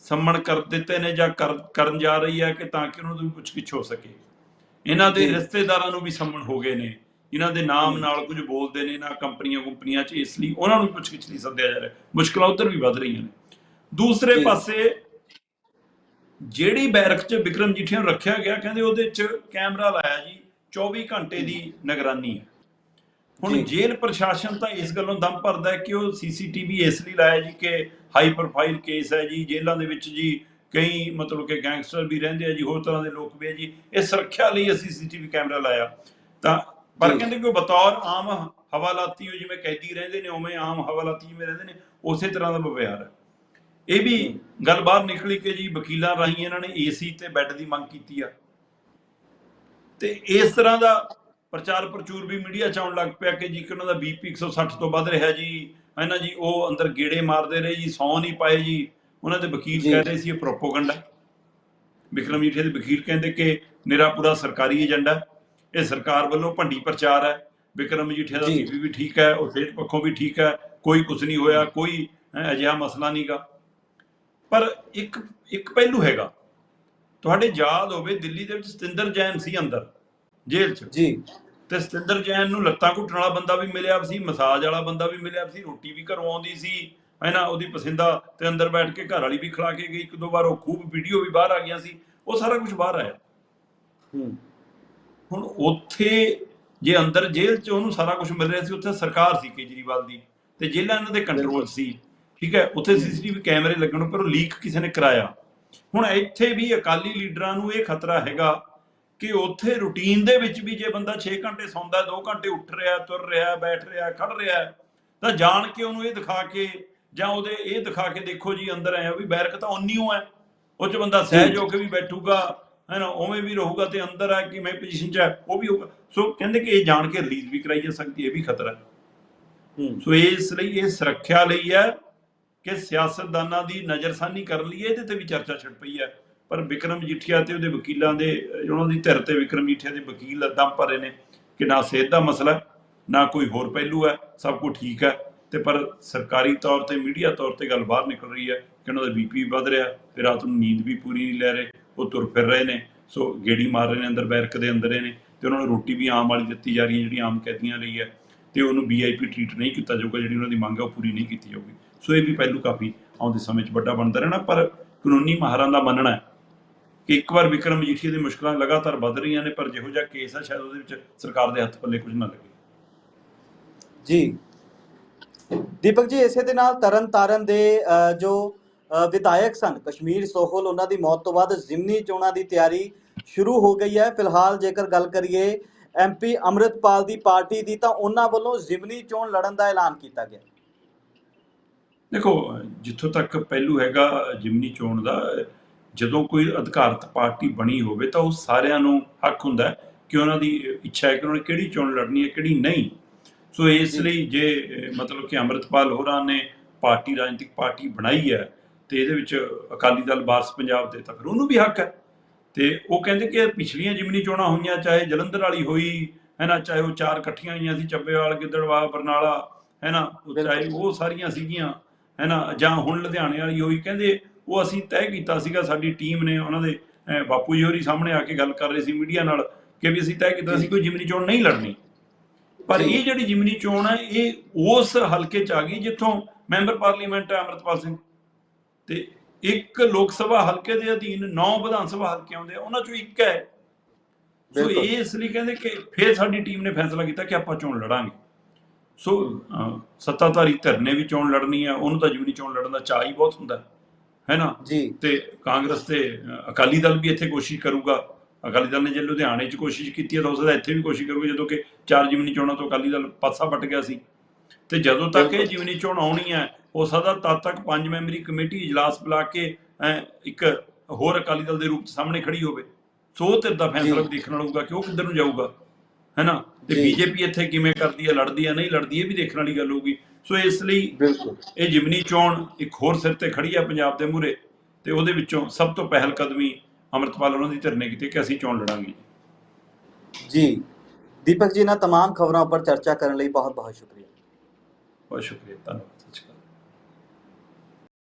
ਸੰਮਣ ਕਰ ਦਿੱਤੇ ਨੇ ਜਾਂ ਕਰ- ਕਰਨ ਜਾ ਰਹੀ ਹੈ ਕਿ ਤਾਂ ਕਿ ਉਹਨਾਂ ਤੋਂ ਵੀ ਪੁੱਛਗਿੱਛ ਹੋ ਸਕੇ। ਇਹਨਾਂ ਦੇ। ਰਿਸ਼ਤੇਦਾਰਾਂ ਨੂੰ ਵੀ ਸੰਮਣ ਹੋ ਗਏ ਨੇ। ਇਹਨਾਂ ਦੇ ਨਾਮ ਨਾਲ ਕੁਝ ਬੋਲਦੇ ਨੇ ਨਾ ਕੰਪਨੀਆਂ ਕੰਪਨੀਆਂ 'ਚ ਇਸ ਲਈ ਉਹਨਾਂ ਨੂੰ ਵੀ ਪੁੱਛਗਿੱਛ ਲਈ ਸੱਦਿਆ ਜਾ ਰਿਹਾ। ਮੁਸ਼ਕਲਾਂ ਉਧਰ ਵੀ ਵੱਧ ਰਹੀਆਂ ਨੇ। ਦੂਸਰੇ। ਪਾਸੇ ਜਿਹੜੀ ਬੈਰਕ 'ਚ ਵਿਕਰਮ ਜੀਠੀਆ ਨੂੰ ਰੱਖਿਆ ਗਿਆ ਕਹਿੰਦੇ ਉਹਦੇ 'ਚ ਕੈਮਰਾ ਲਾਇਆ ਜੀ 24 ਘੰਟੇ ਦੀ ਨਿਗਰਾਨੀ ਹੈ। ਹੁਣ। ਜੇਲ੍ਹ ਪ੍ਰਸ਼ਾਸਨ ਤਾਂ ਇਸ ਗੱਲੋਂ ਦਮ ਭਰਦਾ ਹੈ ਕਿ ਉਹ ਸੀਸੀਟੀਵੀ ਇਸ ਲਈ ਲਾਇਆ ਜੀ ਕਿ ਹਾਈ ਪ੍ਰੋਫਾਈਲ ਕੇਸ ਹੈ ਜੀ ਜੇਲ੍ਹਾਂ ਦੇ ਵਿੱਚ ਜੀ ਕਈ ਮਤਲਬ ਕਿ ਗੈਂਗਸਟਰ ਵੀ ਰਹਿੰਦੇ ਆ ਜੀ ਹੋਰ ਤਰ੍ਹਾਂ ਦੇ ਲੋਕ ਵੀ ਆ ਜੀ ਇਹ ਸੁਰੱਖਿਆ ਲਈ ਅਸੀਂ ਸੀਸੀਟੀਵੀ ਕੈਮਰਾ ਲਾਇਆ ਤਾਂ ਪਰ। ਕਹਿੰਦੇ ਕਿ ਉਹ ਬਤੌਰ ਆਮ ਹਵਾਲਾਤੀ ਉਹ ਜਿਵੇਂ ਕੈਦੀ ਰਹਿੰਦੇ ਨੇ ਉਵੇਂ ਆਮ ਹਵਾਲਾਤੀ ਜਿਵੇਂ ਰਹਿੰਦੇ ਨੇ ਉਸੇ ਤਰ੍ਹਾਂ ਦਾ ਵਿਵਹਾਰ ਹੈ ਇਹ ਵੀ ਗੱਲ ਬਾਹਰ ਨਿਕਲੀ ਕਿ ਜੀ ਵਕੀਲਾਂ ਰਾਹੀਂ ਇਹਨਾਂ ਨੇ ਏਸੀ ਤੇ ਬੈੱਡ ਦੀ ਮੰਗ ਕੀਤੀ ਆ ਤੇ ਇਸ ਤਰ੍ਹਾਂ ਦਾ ਪ੍ਰਚਾਰ ਪ੍ਰਚੂਰ ਵੀ ਮੀਡੀਆ ਚ ਆਉਣ ਲੱਗ ਪਿਆ ਕਿ ਜੀ ਕਿ ਉਹਨਾਂ ਦਾ ਬੀਪੀ 160 ਤੋਂ ਵੱਧ ਰਿਹਾ ਜੀ। ਹੈ ਨਾ ਜੀ? ਉਹ ਅੰਦਰ ਗੇੜੇ ਮਾਰਦੇ ਰਹੇ ਜੀ ਸੌ ਨਹੀਂ ਪਾਏ ਜੀ। ਉਹਨਾਂ ਦੇ ਵਕੀਲ। ਕਹਿ ਰਹੇ ਸੀ ਇਹ ਪ੍ਰੋਪੋਗੰਡਾ। ਵਿਕਰਮ ਜੀਠੇ ਦੇ ਵਕੀਲ ਕਹਿੰਦੇ ਕਿ ਨਿਰਾ ਪੂਰਾ ਸਰਕਾਰੀ ਏਜੰਡਾ। ਇਹ ਸਰਕਾਰ ਵੱਲੋਂ ਭੰਡੀ ਪ੍ਰਚਾਰ ਹੈ। ਵਿਕਰਮ ਮਜੀਠੀਆ ਦਾ। ਬੀਪੀ ਵੀ ਠੀਕ ਹੈ ਉਹ ਸਿਹਤ ਪੱਖੋਂ ਵੀ ਠੀਕ ਹੈ। ਕੋਈ ਕੁਝ ਨਹੀਂ ਹੋਇਆ ਕੋਈ ਅਜਿਹਾ ਮਸਲਾ ਨਹੀਂਗਾ ਪਰ ਇੱਕ ਇੱਕ ਪਹਿਲੂ ਹੈਗਾ। ਤੁਹਾਡੇ ਯਾਦ ਹੋਵੇ ਦਿੱਲੀ ਦੇ ਵਿੱਚ ਸਤਿੰਦਰ ਜੈਨ ਸੀ ਅੰਦਰ। ਜੇਲ੍ਹ 'ਚ? ਜੀ। ਤੇ ਸਤਿੰਦਰ ਜੈਨ ਨੂੰ ਲੱਤਾਂ ਘੁੱਟਣ ਵਾਲਾ ਬੰਦਾ ਵੀ ਮਿਲਿਆ ਸੀ ਮਸਾਜ ਵਾਲਾ ਬੰਦਾ ਵੀ ਮਿਲਿਆ ਸੀ ਰੋਟੀ ਵੀ ਘਰੋਂ ਆਉਂਦੀ ਸੀ ਹੈ ਨਾ ਉਹਦੀ ਪਸੰਦਾ ਤੇ ਅੰਦਰ ਬੈਠ ਕੇ ਘਰ ਵਾਲੀ ਵੀ ਖਿਲਾ ਕੇ ਗਈ ਇੱਕ ਦੋ ਵਾਰ ਉਹ ਖੂਬ ਵੀਡੀਓ ਵੀ ਬਾਹਰ ਆ ਗਈਆਂ ਸੀ ਉਹ ਸਾਰਾ ਕੁਝ ਬਾਹਰ ਆਇਆ। ਹੂੰ। ਹੁਣ ਉੱਥੇ ਜੇ ਅੰਦਰ ਜੇਲ੍ਹ 'ਚ ਉਹਨੂੰ ਸਾਰਾ ਕੁਝ ਮਿਲ ਰਿਹਾ ਸੀ ਉੱਥੇ ਸਰਕਾਰ ਸੀ ਕੇਜਰੀਵਾਲ ਦੀ ਤੇ ਜੇਲ੍ਹਾਂ ਇਹਨਾਂ ਦੇ ਕੰਟਰੋਲ। ਸੀ ਠੀਕ ਹੈ ਉੱਥੇ ਸੀਸੀਟੀਵੀ ਕੈਮਰੇ ਲੱਗਣ ਪਰ ਉਹ ਲੀਕ ਕਿਸੇ ਨੇ ਕਰਾਇਆ। ਹੁਣ ਇੱਥੇ ਵੀ ਅਕਾਲੀ ਲੀਡਰਾਂ ਨੂੰ ਇਹ ਖਤਰਾ ਹੈਗਾ ਕਿ ਉੱਥੇ ਰੂਟੀਨ ਦੇ ਵਿੱਚ ਵੀ ਜੇ ਬੰਦਾ 6 ਘੰਟੇ ਸੌਂਦਾ 2 ਘੰਟੇ ਉੱਠ ਰਿਹਾ ਤੁਰ ਰਿਹਾ ਬੈਠ ਰਿਹਾ ਖੜ ਰਿਹਾ ਤਾਂ ਜਾਣ ਕੇ ਉਹਨੂੰ ਇਹ ਦਿਖਾ ਕੇ ਜਾਂ ਉਹਦੇ ਇਹ ਦਿਖਾ ਕੇ ਦੇਖੋ ਜੀ ਅੰਦਰ ਆਇਆ ਵੀ ਬੈਰਕ ਤਾਂ ਉਨੀ ਓ ਹੈ। ਉਹ ਚ ਬੰਦਾ ਸਹਿਜ ਹੋ ਕੇ ਵੀ ਬੈਠੂਗਾ ਹੈ ਨਾ ਉਵੇਂ ਵੀ ਰਹੂਗਾ ਤੇ ਅੰਦਰ ਆ ਕਿਵੇਂ ਪੋਜੀਸ਼ਨ ਚ ਹੈ ਉਹ ਵੀ ਹੋਊਗਾ ਸੋ ਕਹਿੰਦੇ ਕਿ ਇਹ ਜਾਣ ਕੇ ਰਿਲੀਜ਼ ਵੀ ਕਰਾਈ ਜਾ ਸਕਦੀ ਹੈ ਇਹ ਵੀ ਖਤਰਾ। ਹੈ। ਹੂੰ ਸੋ ਇਸ ਲਈ ਇਹ ਸੁਰੱਖਿਆ ਲਈ ਹੈ ਕਿ ਸਿਆਸਤਦਾਨਾਂ ਦੀ ਨਜ਼ਰਸਾਨੀ ਕਰਨ ਲਈ ਇਹਦੇ ਤੇ ਵੀ ਚਰਚਾ ਛਿੜ ਪਈ ਹੈ। ਪਰ ਵਿਕਰਮ ਜੀਠੀਆ ਤੇ ਉਹਦੇ ਵਕੀਲਾਂ ਦੇ, ਉਹਨਾਂ ਦੀ ਧਿਰ ਤੇ ਵਿਕਰਮ ਜੀਠੀਆ ਦੇ ਵਕੀਲ ਦਮ ਭਰੇ ਨੇ ਕਿ ਨਾ ਸਿਹਤ ਦਾ ਮਸਲਾ ਨਾ ਕੋਈ ਹੋਰ ਪਹਿਲੂ ਹੈ, ਸਭ ਕੁਝ ਠੀਕ ਹੈ। ਤੇ ਪਰ ਸਰਕਾਰੀ ਤੌਰ ਤੇ, ਮੀਡੀਆ ਤੌਰ ਤੇ ਗੱਲ ਬਾਹਰ ਨਿਕਲ ਰਹੀ ਹੈ ਕਿ ਉਹਨਾਂ ਦਾ ਬੀਪੀ ਵੱਧ ਰਿਹਾ ਤੇ ਰਾਤ ਨੂੰ ਨੀਂਦ ਵੀ ਪੂਰੀ ਨਹੀਂ ਲੈ ਰਹੇ, ਉਹ ਤੁਰ ਫਿਰ ਰਹੇ ਨੇ, ਸੋ ਗੇੜੀ ਮਾਰ ਰਹੇ ਨੇ, ਅੰਦਰ ਬੈਰਕ ਦੇ ਅੰਦਰ ਹੀ ਨੇ ਤੇ ਉਹਨਾਂ ਨੂੰ ਰੋਟੀ ਵੀ ਆਮ ਵਾਲੀ ਦਿੱਤੀ ਜਾ ਰਹੀ ਹੈ, ਜਿਹੜੀ ਆਮ ਕੈਦੀਆਂ ਲਈ ਹੈ। ਤੇ ਉਹਨੂੰ ਵੀਆਈਪੀ ਟ੍ਰੀਟ ਨਹੀਂ ਕੀਤਾ ਜਾਊਗਾ, ਜਿਹੜੀ ਉਹਨਾਂ ਦੀ ਮੰਗ ਹੈ, ਉਹ ਪੂਰੀ ਨਹੀਂ ਕੀਤੀ ਜਾਊਗੀ। ਸੋ ਇਹ ਵੀ ਪਹਿਲੂ ਕਾਫੀ ਆਉਂਦੇ ਸਮੇਂ 'ਚ ਵੱਡਾ ਬਣਦਾ ਰਹਿਣਾ, ਪਰ ਕਾਨੂੰਨੀ ਮਾਹਰਾਂ ਦਾ ਮੰਨਣਾ ਹੈ ਕਿ ਇੱਕ ਵਾਰ ਵਿਕਰਮ ਮਜੀਠੀਆ ਦੀ ਮੁਸ਼ਕਲਾਂ ਲਗਾਤਾਰ ਵੱਧ ਰਹੀਆਂ ਨੇ ਪਰ ਜਿਹੋ ਜਿਹਾ ਕੇਸ ਹੈ ਸ਼ਾਇਦ ਉਹਦੇ ਵਿੱਚ ਸਰਕਾਰ ਦੇ ਹੱਥ ਪੱਲੇ ਕੁਝ ਨਾ ਲੱਗੇ। ਜੀ। ਦੀਪਕ ਜੀ ਇਸੇ ਦੇ ਨਾਲ ਤਰਨ ਤਾਰਨ ਦੇ ਅ, ਜੋ ਅ, ਵਿਧਾਇਕ ਸਨ ਕਸ਼ਮੀਰ ਸੋਹਲ ਉਹਨਾਂ ਦੀ ਮੌਤ ਤੋਂ ਬਾਅਦ ਜ਼ਿਮਨੀ ਚੋਣਾਂ ਦੀ ਤਿਆਰੀ ਸ਼ੁਰੂ ਹੋ ਗਈ ਹੈ। ਫਿਲਹਾਲ ਜੇਕਰ ਗੱਲ ਕਰੀਏ ਐਮਪੀ ਅੰਮ੍ਰਿਤਪਾਲ ਦੀ ਪਾਰਟੀ ਦੀ ਤਾਂ ਉਹਨਾਂ ਵੱਲੋਂ ਜ਼ਿਮਨੀ ਚੋਣ ਲੜਨ ਦਾ ਐਲਾਨ ਕੀਤਾ ਗਿਆ। ਦੇਖੋ ਜਿੱਥੋਂ ਤੱਕ ਪਹਿਲੂ ਹੈਗਾ ਜਿਮਨੀ ਚੋਣ ਦਾ ਜਦੋਂ ਕੋਈ ਅਧਿਕਾਰਤ ਪਾਰਟੀ ਬਣੀ ਹੋਵੇ ਤਾਂ ਉਹ ਸਾਰਿਆਂ ਨੂੰ ਹੱਕ ਹੁੰਦਾ ਕਿ ਉਹਨਾਂ ਦੀ ਇੱਛਾ ਹੈ ਕਿ ਉਹਨਾਂ ਨੇ ਕਿਹੜੀ ਚੋਣ ਲੜਨੀ ਹੈ ਕਿਹੜੀ ਨਹੀਂ ਸੋ ਇਸ। ਲਈ ਜੇ ਮਤਲਬ ਕਿ ਅੰਮ੍ਰਿਤਪਾਲ ਹੋਰਾਂ ਨੇ ਪਾਰਟੀ ਰਾਜਨੀਤਿਕ ਪਾਰਟੀ ਬਣਾਈ ਹੈ ਤੇ ਇਹਦੇ ਵਿੱਚ ਅਕਾਲੀ ਦਲ ਵਾਰਸ ਪੰਜਾਬ ਦੇ ਤਾਂ ਫਿਰ ਉਹਨੂੰ ਵੀ ਹੱਕ ਹੈ ਤੇ ਉਹ ਕਹਿੰਦੇ ਕਿ ਪਿਛਲੀਆਂ ਜਿਮਨੀ ਚੋਣਾਂ ਹੋਈਆਂ ਚਾਹੇ ਜਲੰਧਰ ਵਾਲੀ ਹੋਈ ਹੈ ਨਾ ਚਾਹੇ ਉਹ ਚਾਰ ਇਕੱਠੀਆਂ ਹੋਈਆਂ ਸੀ ਚੱਬੇਵਾਲ ਗਿੱਦੜਵਾ ਬਰਨਾਲਾ ਹੈ ਨਾ। ਚਾਹੇ ਉਹ ਸਾਰੀਆਂ ਸੀਗੀਆਂ ਹੈ ਨਾ ਜਾਂ ਹੁਣ ਲੁਧਿਆਣੇ ਵਾਲੀ ਹੋਈ ਕਹਿੰਦੇ ਉਹ ਅਸੀਂ ਤੈਅ ਕੀਤਾ ਸੀਗਾ ਸਾਡੀ ਟੀਮ ਨੇ ਉਹਨਾਂ ਦੇ ਬਾਪੂ ਜੀ ਹੋਰੀ ਸਾਹਮਣੇ ਆ ਕੇ ਗੱਲ ਕਰ ਰਹੇ ਸੀ ਮੀਡੀਆ ਨਾਲ ਕਿ ਵੀ ਅਸੀਂ ਤੈਅ ਕੀਤਾ ਸੀ ਕੋਈ ਜਿਮਨੀ ਚੋਣ ਨਹੀਂ ਲੜਨੀ। ਪਰ। ਇਹ ਜਿਹੜੀ ਜਿਮਨੀ ਚੋਣ ਹੈ ਇਹ ਉਸ ਹਲਕੇ ਚ ਆ ਗਈ ਜਿੱਥੋਂ ਮੈਂਬਰ ਪਾਰਲੀਮੈਂਟ ਹੈ ਅੰਮ੍ਰਿਤਪਾਲ ਸਿੰਘ। ਤੇ ਇੱਕ ਲੋਕ ਸਭਾ ਹਲਕੇ ਦੇ ਅਧੀਨ 9 ਵਿਧਾਨ ਸਭਾ ਹਲਕੇ ਆਉਂਦੇ ਆ ਉਹਨਾਂ ਚੋਂ ਇੱਕ ਹੈ। ਸੋ। ਇਹ ਇਸ ਲਈ ਕਹਿੰਦੇ ਕਿ ਫਿਰ ਸਾਡੀ ਟੀਮ ਨੇ ਫੈਸਲਾ ਕੀਤਾ ਕਿ ਆਪਾਂ ਚੋਣ ਲੜਾਂਗੇ। ਸੋ ਸੱਤਾਧਾਰੀ ਧਿਰ ਨੇ ਵੀ ਚੋਣ ਲੜਨੀ ਆ ਉਹਨੂੰ ਤਾਂ ਜਿਮਨੀ ਚੋਣ ਲੜਨ ਦਾ ਚਾਅ ਹੀ ਬਹੁਤ ਹੁੰਦਾ। ਹੈ ਨਾ? ਜੀ। ਤੇ ਕਾਂਗਰਸ ਤੇ ਅਕਾਲੀ ਦਲ ਵੀ ਇੱਥੇ ਕੋਸ਼ਿਸ਼ ਕਰੂਗਾ। ਅਕਾਲੀ ਦਲ ਨੇ ਜੇ ਲੁਧਿਆਣੇ 'ਚ ਕੋਸ਼ਿਸ਼ ਕੀਤੀ ਹੈ ਤਾਂ ਉਸ ਦਾ ਇੱਥੇ ਵੀ ਕੋਸ਼ਿਸ਼ ਕਰੂਗਾ ਜਦੋਂ ਕਿ ਚਾਰ ਜਿਮਨੀ ਚੋਣਾਂ ਤੋਂ ਅਕਾਲੀ ਦਲ ਪਾਸਾ ਵੱਟ ਗਿਆ ਸੀ। ਤੇ ਜਦੋਂ ਤੱਕ ਇਹ। ਜਿਮਨੀ ਚੋਣ ਆਉਣੀ ਹੈ ਹੋ ਸਕਦਾ ਤਦ ਤੱਕ ਪੰਜ ਮੈਂਬਰੀ ਕਮੇਟੀ ਇਜਲਾਸ ਬੁਲਾ ਕੇ ਇੱਕ ਹੋਰ ਅਕਾਲੀ ਦਲ ਦੇ ਰੂਪ 'ਚ ਸਾਹਮਣੇ ਖੜੀ ਹੋਵੇ। ਸੋ ਉਹ ਧਿਰ ਦਾ ਫੈਸਲਾ ਦੇਖਣ ਹੋਊਗਾ ਕਿ ਉਹ ਕਿੱਧਰ ਨੂੰ ਜਾਊਗਾ। ਹੈ ਨਾ? ਤੇ ਜੀ। ਬੀਜੇਪੀ ਇੱਥੇ ਕਿਵੇਂ ਕਰਦੀ ਹੈ ਲੜਦੀ ਹੈ ਨਹੀਂ ਲੜਦੀ ਇਹ ਵੀ ਦੇਖਣ ਵਾਲੀ ਗੱਲ ਹੋਊਗੀ ਸੋ ਇਸ ਲਈ ਬਿਲਕੁਲ ਇਹ ਜਿਮਨੀ ਚੋਣ ਇੱਕ ਹੋਰ ਸਿਰ ਤੇ ਖੜੀ ਆ ਪੰਜਾਬ ਦੇ ਮੂਹਰੇ ਤੇ ਉਹਦੇ ਵਿੱਚੋਂ ਸਭ ਤੋਂ ਪਹਿਲ ਕਦਮੀ ਅੰਮ੍ਰਿਤਪਾਲ ਉਹਨਾਂ ਦੀ ਧਿਰਨੇ ਕੀਤੀ ਕਿ ਅਸੀਂ ਚੋਣ ਲੜਾਂਗੇ ਜੀ ਦੀਪਕ ਜੀ ਨਾਲ तमाम ਖਬਰਾਂ ਉੱਪਰ ਚਰਚਾ ਕਰਨ ਲਈ ਬਹੁਤ ਬਹੁਤ ਸ਼ੁਕਰੀਆ ਬਹੁਤ ਸ਼ੁਕਰੀਆ ਧੰਨਵਾਦ